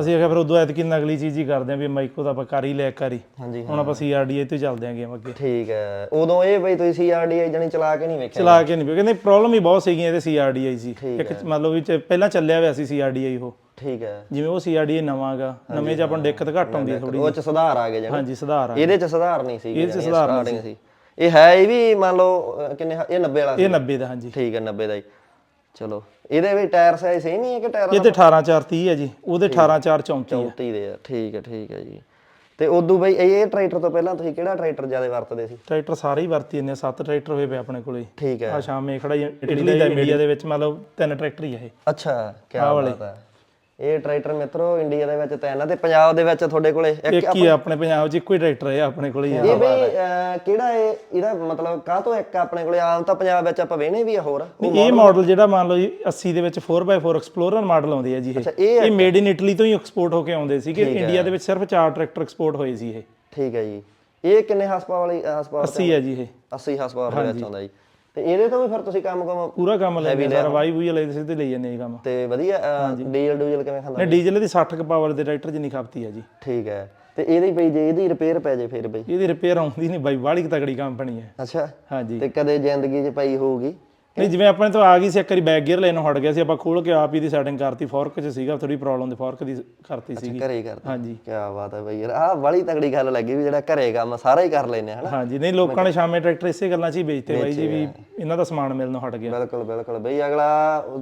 ਅਸੀਂ ਆਖਿਆ ਫਿਰ ਉਦੋਂ ਐਤਕੀ ਨਗਲੀ ਚੀਜ਼ ਹੀ ਕਰਦੇ ਆਂ ਵੀ ਮਾਈਕੋ ਤਾਂ ਆਪਾਂ ਕਰ ਹੀ ਲਿਆ ਕਰੀ ਹਾਂਜੀ ਹੁਣ ਆਪਾਂ ਸੀਆਰਡੀਆਈ ਤੇ ਚੱਲਦੇ ਆਂਗੇ ਅੱਗੇ। ਠੀਕ ਹੈ। ਉਦੋਂ ਇਹ ਬਈ ਤੁਸੀਂ ਸੀਆਰਡੀਆਈ ਜਣੀ ਚਲਾ ਕੇ ਨਹੀਂ ਵੇਖਿਆ? ਚਲਾ ਕੇ ਨਹੀਂ ਕਹਿੰਦੇ ਪ੍ਰੋਬਲਮ ਹੀ ਬਹੁਤ ਸੀਗੀਆਂ ਇਹਦੇ ਸੀਆਰਡੀਆਈ ਸੀ ਇੱਕ ਮਤਲਬ ਵੀ ਚ- ਪਹਿਲਾਂ ਚੱਲਿਆ ਹੋਇਆ ਸੀ ਸੀਆਰਡੀਆਈ ਉਹ। ਠੀਕ ਹੈ। ਜਿਵੇਂ ਉਹ ਸੀਆਰਡੀਆਈ ਨਵਾਂਗਾ ਨਵੇਂ ਚ ਆਪਾਂ ਦਿੱਕਤ ਘੱਟ ਆਉਂਦੀ ਥੋੜੀ ਉਹ ਚ ਸੁਧਾਰ ਆ ਗਏ ਜਣੀ ਹਾਂਜੀ ਸੁਧਾਰ ਆ ਇਹਦੇ ਚ ਸੁਧਾਰ ਨਹੀਂ ਸੀ ਇਹਦੇ 'ਚ ਸੁਧਾਰ ਨਹੀਂ ਸੀ। ਇਹ ਹੈ ਇਹ ਵੀ ਮੰਨ ਲਓ ਕਿੰਨੇ ਇਹ 90 ਵਾਲਾ ਸੀ। ਇਹ 90 ਦਾ ਹਾਂਜੀ। ਠੀਕ ਹੈ 90 ਦਾ ਹੀ। ਚਲੋ ਇਹਦੇ ਵੀ ਟਾਇਰ ਸਾਈਜ਼ ਸੇਮ ਹੀ ਹੈ ਕਿ ਟਾਇਰ ਇਹ ਤੇ 18430 ਹੈ ਜੀ ਉਹਦੇ 18434 ਹੈ। 34 ਦੇ ਆ ਠੀਕ ਹੈ ਠੀਕ ਹੈ ਜੀ। ਤੇ ਉਦੋਂ ਬਈ ਇਹ ਟਰੈਕਟਰ ਤੋਂ ਪਹਿਲਾਂ ਤੁਸੀਂ ਕਿਹੜਾ ਟਰੈਕਟਰ ਜ਼ਿਆਦਾ ਵਰਤਦੇ ਸੀ? ਟਰੈਕਟਰ ਸਾਰੇ ਹੀ ਵਰਤੀ ਜਾਂਦੇ ਸੱਤ ਟਰੈਕਟਰ ਹੋਏ ਪਏ ਆਪਣੇ ਕੋਲੇ। ਠੀਕ ਹੈ। ਆ ਸ਼ਾਮੇ ਖੜਾ ਹੀ ਇਟਲੀ ਦਾ ਇੰਡੀਆ ਦੇ ਵਿੱਚ ਮਤਲਬ ਤਿੰਨ ਟਰੈਕਟਰ ਹੀ ਆ ਇਹ। ਅੱਛਾ ਕੀ ਬਾਤ ਹੈ। ਇਹ ਟਰੈਕਟਰ ਮਿੱਤਰੋ ਇੰਡੀਆ ਦੇ ਵਿੱਚ ਤਿੰਨ ਆ ਤੇ ਪੰਜਾਬ ਦੇ ਵਿੱਚ ਤੁਹਾਡੇ ਕੋਲੇ? ਇੱਕ ਹੀ ਆਪਣੇ ਪੰਜਾਬ 'ਚ ਇੱਕੋ ਹੀ ਟਰੈਕਟਰ ਹੈ ਆਪਣੇ ਕੋਲੇ ਹੀ ਇਹ ਅਹ, ਕਿਹੜਾ ਇਹ ਇਹਦਾ ਮਤਲਬ ਕਾਹ ਤੋਂ ਇੱਕ ਆਪਣੇ ਕੋਲੇ? ਆਮ ਤਾਂ ਪੰਜਾਬ ਵਿੱਚ ਆਪਾਂ ਵੇਹਣੇ ਵੀ ਆ। ਹੋਰ ਇਹ ਮਾਡਲ ਜਿਹੜਾ ਮੰਨ ਲਓ ਜੀ 80 ਦੇ ਵਿੱਚ 4x4 ਐਕਸਪਲੋਰਰ ਮਾਡਲ ਆਉਂਦੇ ਆ ਜੀ ਇਹ। ਇਹ ਮੇਡ ਇਨ ਇਟਲੀ ਤੋਂ ਹੀ ਐਕਸਪੋਰਟ ਹੋ ਕੇ ਆਉਂਦੇ ਸੀਗੇ। ਇੰਡੀਆ ਦੇ ਵਿੱਚ ਸਿਰਫ 4 ਟਰੈਕਟਰ ਐਕਸਪੋਰਟ ਹੋਏ ਸੀ ਇਹ। ਠੀਕ ਹੈ ਜੀ। ਇਹ ਕਿੰਨੇ ਹਾਸਪਾਵਰ ਵਾਲੀ ਹਾਸਪਾਵਰ 80 ਹੈ ਜੀ ਇਹ। 80 ਹਾਸਪਾਵਰ ਦੇ ਵਿੱਚ ਆਉਂਦਾ ਜੀ। ਤੇ ਇਹਦੇ ਤੋਂ ਵੀ ਫਿਰ ਤੁਸੀਂ ਕੰਮ ਕੰਮ ਪੂਰਾ ਕੰਮ ਲੈਂਦੇ ਸਾਰਾ ਵਾਈ ਵੂਈ ਵਾਲੇ ਸਿੱਧੇ ਲਈ ਜਾਂਦੇ ਜੀ ਕੰਮ। ਤੇ ਵਧੀਆ ਡੀਜ਼ਲ ਡੂਜ਼ਲ ਕਿਵੇਂ ਖਾਂਦਾ ਨੇ ਡੀਜ਼ਲ ਦੀ 60 ਕ ਪਾਵਰ ਦੇ ਟਰੈਕਟਰ ਜਿੰਨੀ ਖਪਤੀ ਆ ਜੀ। ਠੀਕ ਹੈ। ਤੇ ਇਹਦੀ ਬਈ ਜੇ ਇਹਦੀ ਰਿਪੇਅਰ ਪੈ ਜੇ ਫਿਰ ਬਈ। ਇਹਦੀ ਰਿਪੇਅਰ ਆਉਂਦੀ ਨਹੀਂ ਬਾਈ ਕੁ ਤਗੜੀ ਕੰਪਨੀ ਹੈ। ਅੱਛਾ। ਹਾਂਜੀ। ਤੇ ਕਦੇ ਜ਼ਿੰਦਗੀ 'ਚ ਪਈ ਹੋਊਗੀ? ਨਹੀਂ ਜਿਵੇਂ ਆਪਣੇ ਤੋਂ ਆ ਗਈ ਸੀ ਇੱਕ ਵਾਰੀ ਬੈਕ ਗੇਅਰ ਲੈਣੋਂ ਹਟ ਗਿਆ ਸੀ ਆਪਾਂ ਖੋਲ ਕੇ ਆਪ ਹੀ ਦੀ ਸੈਟਿੰਗ ਕਰਤੀ ਫੋਰਕ 'ਚ ਸੀਗਾ ਥੋੜੀ ਪ੍ਰੋਬਲਮ ਦੇ ਫੋਰਕ ਦੀ ਕਰਤੀ ਸੀਗੀ। ਘਰੇ ਹੀ ਕਰਦੇ ਹਾਂਜੀ। ਕੀ ਬਾਤ ਹੈ ਬਈ ਯਾਰ ਆਹ ਬੜੀ ਤਗੜੀ ਗੱਲ ਲੱਗੀ ਵੀ ਜਿਹੜਾ ਘਰੇ ਕੰਮ ਸਾਰਾ ਹੀ ਕਰ ਲੈਨੇ ਹਨਾ? ਹਾਂਜੀ ਨਹੀਂ ਲੋਕਾਂ ਨੇ ਸ਼ਾਮੇ ਟਰੈਕਟਰ ਇਸੇ ਗੱਲਾਂ 'ਚ ਹੀ ਵੇਚਤੇ ਬਾਈ ਜੀ ਵੀ ਇਹਨਾਂ ਦਾ ਸਮਾਨ ਮਿਲਣੋਂ ਹਟ ਗਿਆ। ਬਿਲਕੁਲ ਬਿਲਕੁਲ ਬਈ ਅਗਲਾ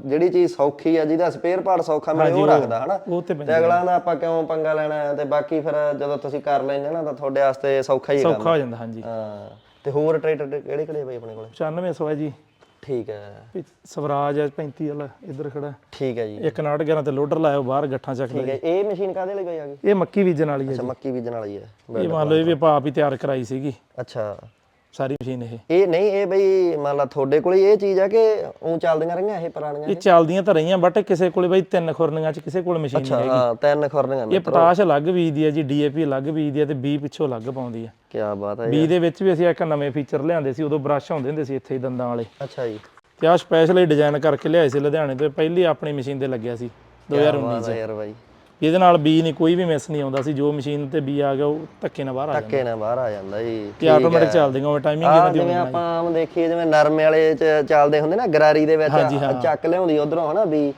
ਜਿਹੜੀ ਚੀਜ਼ ਸੌਖੀ ਆ ਜਿਹਦਾ ਸਪੇਅਰ ਪਾਰਟ ਸੌਖਾ ਮਿਲੇ ਉਹ ਰੱਖਦਾ ਹਨਾ? ਤੇ ਤੇ ਅਗਲਾ ਦਾ ਆਪਾਂ ਕਿਉਂ ਪੰਗਾ ਲੈਣਾ ਤੇ ਬਾਕੀ ਫਿਰ ਜਦੋਂ ਤੁਸੀਂ ਕਰ ਲੈਂਦੇ ਨਾ ਤਾਂ ਤੁਹਾਡੇ ਵਾਸਤੇ ਸੌਖਾ ਹੀ ਹੈ ਕੰਮ। ਸੌਖਾ ਹੋ ਜਾਂਦਾ ਹਾਂਜੀ। ਹਾਂ ਤੇ ਹੋਰ ਟਰੈਕਟਰ ਕਿਹੜੇ ਕਿਹੜੇ ਬਈ ਆਪਣੇ ਕੋਲੇ? 9500 ਹੈ ਜੀ। ਠੀਕ ਹੈ। ਵੀ ਸਵਰਾਜ ਹੈ 35 ਵਾਲਾ ਇੱਧਰ ਖੜਾ। ਠੀਕ ਹੈ ਜੀ। ਇੱਕ 911 ਤੇ ਲੋਡਰ ਲਾਇਓ ਬਾਹਰ ਗੱਠਾਂ ਚੱਕਦਾ ਠੀਕ ਹੈ। ਇਹ ਮਸ਼ੀਨ ਕਾਦੇ ਲਈ ਬਈ ਆ ਗਈ ਇਹ ਮੱਕੀ ਬੀਜਣ ਵਾਲੀ ਹੈ ਅੱਛਾ ਮੱਕੀ ਬੀਜਣ ਵਾਲੀ ਹੈ। ਇਹ ਮੰਨ ਲਓ ਇਹ ਵੀ ਆਪਾਂ ਆਪ ਹੀ ਤਿਆਰ ਕਰਾਈ ਸੀਗੀ। ਅੱਛਾ। ਸਾਰੀ ਮਸ਼ੀਨ ਇਹ। ਇਹ ਨਹੀਂ ਇਹ ਬਈ ਮੰਨ ਲਾ ਤੁਹਾਡੇ ਕੋਲ ਇਹ ਚੀਜ਼ ਆ ਕਿ ਉਹ ਚੱਲਦੀਆਂ ਰਹੀਆਂ ਇਹ ਪੁਰਾਣੀਆਂ ਇਹ ਚੱਲਦੀਆਂ ਤਾਂ ਰਹੀਆਂ ਬਟ ਕਿਸੇ ਕੋਲੇ ਬਾਈ ਤਿੰਨ ਖੁਰਨੀਆਂ ਚ ਕਿਸੇ ਕੋਲ ਮਸ਼ੀਨ ਨਹੀਂ ਹੈਗੀ। ਹਾਂ ਤਿੰਨ ਖੁਰਨੀਆਂ ਇਹ ਪੋਟਾਸ਼ ਅਲੱਗ ਬੀਜਦੀ ਹੈ ਜੀ ਡੀਏਪੀ ਅਲੱਗ ਬੀਜਦੀ ਹੈ ਤੇ ਬੀ ਪਿੱਛੋਂ ਅਲੱਗ ਪਾਉਂਦੀ ਹੈ ਕੀ ਬਾਤ ਹੈ ਬੀ ਦੇ ਵਿੱਚ ਵੀ ਅਸੀਂ ਇੱਕ ਨਵੇਂ ਫੀਚਰ ਲਿਆਂਦੇ ਸੀ ਉਦੋਂ ਬ੍ਰਸ਼ ਹੁੰਦੇ ਹੁੰਦੇ ਸੀ ਇੱਥੇ ਹੀ ਦੰਦਾਂ ਵਾਲੇ। ਅੱਛਾ ਜੀ। ਤੇ ਆਹ ਸਪੈਸ਼ਲੀ ਡਿਜ਼ਾਈਨ ਕਰਕੇ ਲਿਆਏ ਸੀ ਲੁਧਿਆਣੇ ਤੋਂ ਪਹਿਲੀ ਆਪਣੀ ਮਸ਼ੀਨ ਤੇ ਲੱਗਿਆ ਸੀ 2019 ਬਾਤ ਹੈ ਯਾਰ ਬਾਈ। ਇਹਦੇ ਨਾਲ ਬੀ ਨਹੀਂ ਕੋਈ ਵੀ ਮਿਸ ਨਹੀਂ ਆਉਂਦਾ ਸੀ ਜੋ ਮਸ਼ੀਨ ਤੇ ਬੀ ਆ ਗਿਆ ਉਹ ਧੱਕੇ ਨਾਲ ਬਾਹਰ ਆ ਜਾਂਦਾ। ਧੱਕੇ ਨਾਲ ਬਾਹਰ ਆ ਜਾਂਦਾ ਜੀ ਤੇ ਆਟੋਮੈਟਿਕ ਚੱਲਦੀਆਂ ਉਹ ਟਾਈਮਿੰਗ ਇਹਨਾਂ ਦੀ ਜਿਵੇਂ ਆਪਾਂ ਆਮ ਦੇਖੀਏ ਜਿਵੇਂ ਨਰਮੇ ਵਾਲੇ ਚ ਚੱਲਦੇ ਹੁੰਦੇ ਨਾ ਗਰਾਰੀ ਦੇ ਵਿੱਚ ਹਾਂ। ਚੱਕ ਲਿਆਉਂਦੀ ਉਧਰੋਂ ਹਨਾ ਵੀ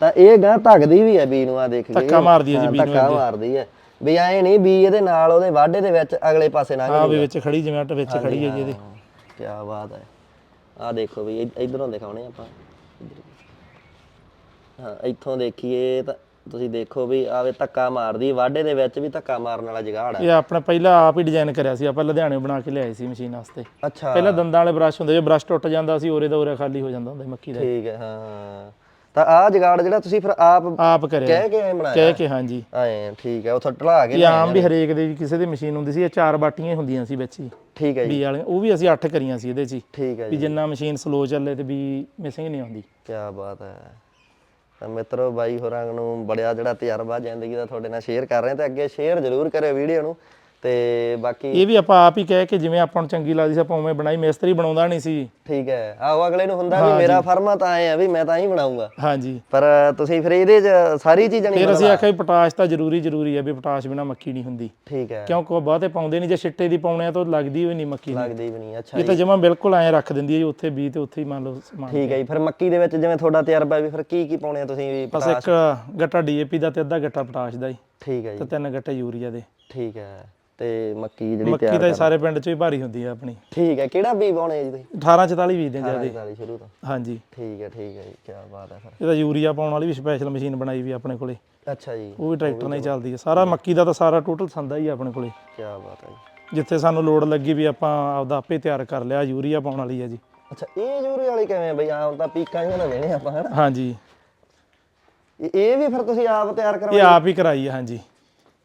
ਤਾਂ ਇਹ ਗਾਂ ਧੱਕਦੀ ਵੀ ਹੈ ਬੀ ਨੂੰ ਆ ਦੇਖ ਕੇ ਧੱਕਾ ਮਾਰਦੀ ਹੈ ਜੀ ਹਾਂ, ਬੀ ਨੂੰ ਧੱਕਾ ਮਾਰਦੀ ਹੈ। ਵੀ ਐ ਨਹੀਂ ਬੀ ਇਹਦੇ ਨਾਲ ਉਹਦੇ ਵਾਢੇ ਦੇ ਵਿੱਚ ਅਗਲੇ ਪਾਸੇ ਲੰਘ ਆ ਵੀ ਵਿੱਚ ਖੜੀ ਜਿਵੇਂ ਅੱਟ ਵਿੱਚ ਖੜੀ ਹੈ ਜੀ ਇਹਦੇ। ਕੀ ਬਾਤ ਹੈ। ਆ ਦੇਖੋ ਵੀ ਇਧ- ਇਧਰੋਂ ਦਿਖਾਉਣੇ ਆਪਾਂ। ਹਾਂ ਇੱਥੋਂ ਦੇਖੀਏ ਤਾਂ ਤੁਸੀਂ ਦੇਖੋ ਵੀ ਆਵੇ ਧੱਕਾ ਮਾਰਦੀ ਵਾਢੇ ਦੇ ਵਿੱਚ ਵੀ ਧੱਕਾ ਮਾਰਨ ਵਾਲਾ ਜਗਾੜ ਹੈ। ਇਹ ਆਪਣਾ ਪਹਿਲਾਂ ਆਪ ਹੀ ਡਿਜ਼ਾਈਨ ਕਰਿਆ ਸੀ ਆਪਾਂ ਲੁਧਿਆਣੇ ਬਣਾ ਕੇ ਲਿਆਏ ਸੀ ਮਸ਼ੀਨ ਵਾਸਤੇ। ਅੱਛਾ। ਪਹਿਲਾਂ ਦੰਦਾਂ ਵਾਲੇ ਬ੍ਰਸ਼ ਹੁੰਦੇ ਜੇ ਬ੍ਰਸ਼ ਟੁੱਟ ਜਾਂਦਾ ਸੀ ਉਰੇ ਦਾ ਉਰੇ ਖਾਲੀ ਹੋ ਜਾਂਦਾ ਹੁੰਦਾ ਸੀ ਮੱਕੀ ਦਾ। ਠੀਕ ਹੈ ਹਾਂ ਤਾਂ ਆ ਜਗਾੜ ਜਿਹੜਾ ਤੁਸੀਂ ਫਿਰ ਆਪ ਆਪ ਕਰਿਆ। ਕਹਿ ਕੇ ਐਂ ਬਣਾਇਆ? ਕਹਿ ਕੇ ਹਾਂਜੀ। ਐਂ ਠੀਕ ਹੈ ਉੱਥੋਂ ਢਲਾ ਕੇ ਇਹ ਆਮ ਵੀ ਹਰੇਕ ਦੇ ਕਿਸੇ ਦੀ ਮਸ਼ੀਨ ਹੁੰਦੀ ਸੀ ਇਹ ਚਾਰ ਬਾਟੀਆਂ ਹੀ ਹੁੰਦੀਆਂ ਸੀ ਵਿੱਚ ਹੀ। ਠੀਕ ਹੈ ਜੀ। ਬੀ ਵਾਲੀਆਂ ਉਹ ਵੀ ਅਸੀਂ ਅੱਠ ਕਰੀਆਂ ਸੀ ਇਹਦੇ 'ਚ ਹੀ। ਠੀਕ ਹੈ ਵੀ ਜੀ। ਜਿੰਨਾ ਮਸ਼ੀਨ ਸਲੋ ਚੱਲੇ ਤੇ ਵੀ ਮਿਸਿੰਗ ਨਹੀਂ ਆਉਂਦੀ। ਕੀ ਬਾਤ ਹੈ। ਤਾਂ ਮਿੱਤਰੋ ਬਾਈ ਹੋਰਾਂ ਨੂੰ ਬੜਿਆ ਜਿਹੜਾ ਤਜਰਬਾ ਜ਼ਿੰਦਗੀ ਦਾ ਤੁਹਾਡੇ ਨਾਲ ਸ਼ੇਅਰ ਕਰ ਰਹੇ ਹਾਂ ਅੱਗੇ ਸ਼ੇਅਰ ਜ਼ਰੂਰ ਕਰਿਓ ਵੀਡੀਓ ਨੂੰ। ਤੇ ਬਾਕੀ ਇਹ ਵੀ ਆਪਾਂ ਆਪ ਹੀ ਕਹਿ ਕੇ ਜਿਵੇਂ ਆਪਾਂ ਨੂੰ ਚੰਗੀ ਲੱਗਦੀ ਸੀ ਆਪਾਂ ਉਵੇਂ ਬਣਾਈ ਮਿਸਤਰੀ ਬਣਾਉਂਦਾ ਨਹੀਂ ਸੀ। ਠੀਕ ਹੈ। ਆਹੋ ਅਗਲੇ ਨੂੰ ਹੁੰਦਾ ਵੀ ਮੇਰਾ ਫਰਮਾ ਤਾਂ ਐ ਆ ਵੀ ਮੈਂ ਤਾਂ ਹੀ ਬਣਾਉਂਗਾ। ਹਾਂਜੀ। ਪਰ ਤੁਸੀਂ ਫਿਰ ਇਹਦੇ 'ਚ ਸਾਰੀ ਚੀਜ਼ਾਂ ਨਹੀਂ ਫਿਰ ਅਸੀਂ ਆਖਿਆ ਵੀ ਪੋਟਾਸ਼ ਤਾਂ ਜ਼ਰੂਰੀ ਜ਼ਰੂਰੀ ਹੈ ਵੀ ਪੋਟਾਸ਼ ਬਿਨਾ ਮੱਕੀ ਨਹੀਂ ਹੁੰਦੀ। ਠੀਕ ਹੈ। ਕਿਉਂਕਿ ਉਹ ਬਹੁਤੇ ਪਾਉਂਦੇ ਨਹੀਂ ਜੇ ਛਿੱਟੇ ਦੀ ਪਾਉਣੇ ਆ ਤਾਂ ਲੱਗਦੀ ਹੋਈ ਨਹੀਂ ਮੱਕੀ ਲੱਗਦੀ ਵੀ ਨਹੀਂ ਅੱਛਾ ਇਹ ਤਾਂ ਜਮਾ ਬਿਲਕੁਲ ਐਂ ਰੱਖ ਦਿੰਦੀ ਹੈ ਜੀ ਉੱਥੇ ਬੀ ਤੇ ਉੱਥੇ ਹੀ ਮੰਨ ਲਓ ਸਮਾਨ ਠੀਕ ਹੈ ਜੀ ਫਿਰ ਮੱਕੀ ਦੇ ਵਿੱਚ ਜਿਵੇਂ ਤੁਹਾਡਾ ਤਜਰਬਾ ਵੀ ਫਿਰ ਕੀ ਕੀ ਪਾਉਣੇ ਆ ਤੁਸੀਂ ਵੀ ਬਸ ਇੱਕ ਗੱਟਾ ਡੀਏਪੀ ਦਾ ਤੇ ਅੱਧਾ ਗੱਟਾ ਪੋਟਾਸ਼ ਦਾ ਹੀ। ਠੀਕ ਹੈ ਜੀ। ਤੇ ਤਿੰਨ ਗੱਟੇ ਯੂਰੀਆ ਦੇ। ਠੀਕ ਹੈ ਤੇ ਮੱਕੀ ਜਿਹੜੀ ਮੱਕੀ ਤਾਂ ਸਾਰੇ ਪਿੰਡ 'ਚ ਹੀ ਭਾਰੀ ਹੁੰਦੀ ਆ ਆਪਣੀ। ਠੀਕ ਹੈ ਕਿਹੜਾ ਬੀ ਪਾਉਣੇ ਜੀ ਤੁਸੀਂ? 1844 ਬੀਜਦੇ ਜਿਆਦੇ। 40 ਸ਼ੁਰੂ ਤੋਂ। ਹਾਂਜੀ। ਠੀਕ ਹੈ ਠੀਕ ਹੈ ਜੀ ਕੀ ਬਾਤ ਹੈ ਫਿਰ। ਇਹਦਾ ਯੂਰੀਆ ਪਾਉਣ ਵਾਲੀ ਵੀ ਸਪੈਸ਼ਲ ਮਸ਼ੀਨ ਬਣਾਈ ਵੀ ਆਪਣੇ ਕੋਲੇ। ਅੱਛਾ ਜੀ। ਉਹ ਵੀ ਟਰੈਕਟਰ ਨਾਲ ਹੀ ਚੱਲਦੀ ਹੈ ਸਾਰਾ ਮੱਕੀ ਦਾ ਤਾਂ ਸਾਰਾ ਟੋਟਲ ਸੰਦਾ ਹੀ ਆ ਆਪਣੇ ਕੋਲੇ। ਕੀ ਬਾਤ ਹੈ ਜੀ। ਜਿੱਥੇ ਸਾਨੂੰ ਲੋੜ ਲੱਗੀ ਵੀ ਆਪਾਂ ਆਪਦਾ ਆਪੇ ਤਿਆਰ ਕਰ ਲਿਆ ਯੂਰੀਆ ਪਾਉਣ ਵਾਲੀ ਹੈ ਜੀ। ਅੱਛਾ ਇਹ ਜੂਰੀ ਵਾਲੀ ਕਿਵੇਂ ਬਈ? ਆਮ ਤਾਂ ਪੀਕਾਂ ਜਿਹੀਆਂ ਨਾ ਵੇਣੇ ਆਪਾਂ ਹਨਾ? ਹਾਂਜੀ। ਇਹ- ਇਹ ਵੀ ਫਿਰ ਤੁਸੀਂ ਆਪ ਤਿਆਰ ਇਹ ਕਰਵਾਈ? ਆਪ ਹੀ ਕਰਾਈ ਹੈ ਹਾਂਜੀ।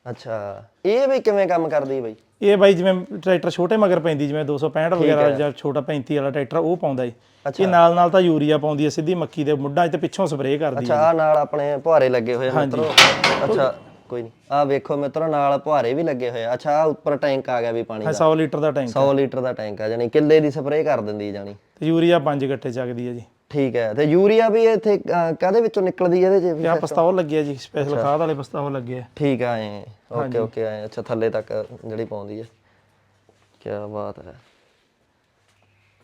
ਅੱਛਾ। ਇਹ ਵੀ ਕਿਵੇਂ ਕੰਮ ਕਰਦੀ ਬਈ? ਇਹ ਬਾਈ ਜਿਵੇਂ ਟਰੈਕਟਰ ਛੋਟੇ ਮਗਰ ਪੈਂਦੀ ਜਿਵੇਂ 265 ਵਗੈਰਾ ਜਾਂ ਛੋਟਾ 35 ਵਾਲਾ ਟਰੈਕਟਰ ਉਹ ਪਾਉਂਦਾ ਏ। ਇਹ ਨਾਲ ਨਾਲ ਤਾਂ ਯੂਰੀਆ ਪਾਉਂਦੀ ਹੈ ਸਿੱਧੀ ਮੱਕੀ ਦੇ ਮੁੱਢਾਂ 'ਚ ਤੇ ਪਿੱਛੋਂ ਸਪਰੇਅ ਕਰਦੀ ਹੈ ਅੱਛਾ ਨਾਲ ਆਪਣੇ ਪੁਹਾਰੇ ਲੱਗੇ ਹੋਏ ਆ ਮਿੱਤਰੋ। ਅੱਛਾ ਕੋਈ ਨਹੀਂ ਆ ਵੇਖੋ ਮਿੱਤਰੋ ਨਾਲ ਪੁਹਾਰੇ ਵੀ ਲੱਗੇ ਹੋਏ ਆ। ਅੱਛਾ ਉੱਪਰ ਟੈਂਕ ਆ ਗਿਆ ਵੀ ਪਾਣੀ ਦਾ। 100 ਲੀਟਰ ਦਾ ਟੈਂਕ 100 ਲੀਟਰ ਦਾ ਟੈਂਕ ਆ ਜਾਨੀ ਕਿੱਲੇ ਦੀ ਸਪਰੇਅ ਕਰ ਦਿੰਦੀ ਜਾਨੀ ਤੇ ਯੂਰੀਆ ਪੰਜ ਗੱਟੇ ਚੱਕਦੀ ਹੈ ਜੀ। ਠੀਕ ਹੈ। ਤੇ ਯੂਰੀਆ ਵੀ ਇੱਥੇ ਅਹ, ਕਾਹਦੇ ਵਿੱਚੋਂ ਨਿਕਲਦੀ ਹੈ ਇਹਦੇ ਚ? ਤੇ ਆ ਪਸਤੌਲ ਲੱਗੇ ਆ ਜੀ ਸਪੈਸ਼ਲ ਖਾਦ ਵਾਲੇ ਪਸਤੌਲ ਲੱਗੇ ਆ ਠੀਕ ਆ ਐ। ਓਕੇ ਓਕੇ ਐ। ਅੱਛਾ ਥੱਲੇ ਤੱਕ ਜਿਹੜੀ ਪਾਉਂਦੀ ਹੈ। ਕੀ ਬਾਤ ਹੈ।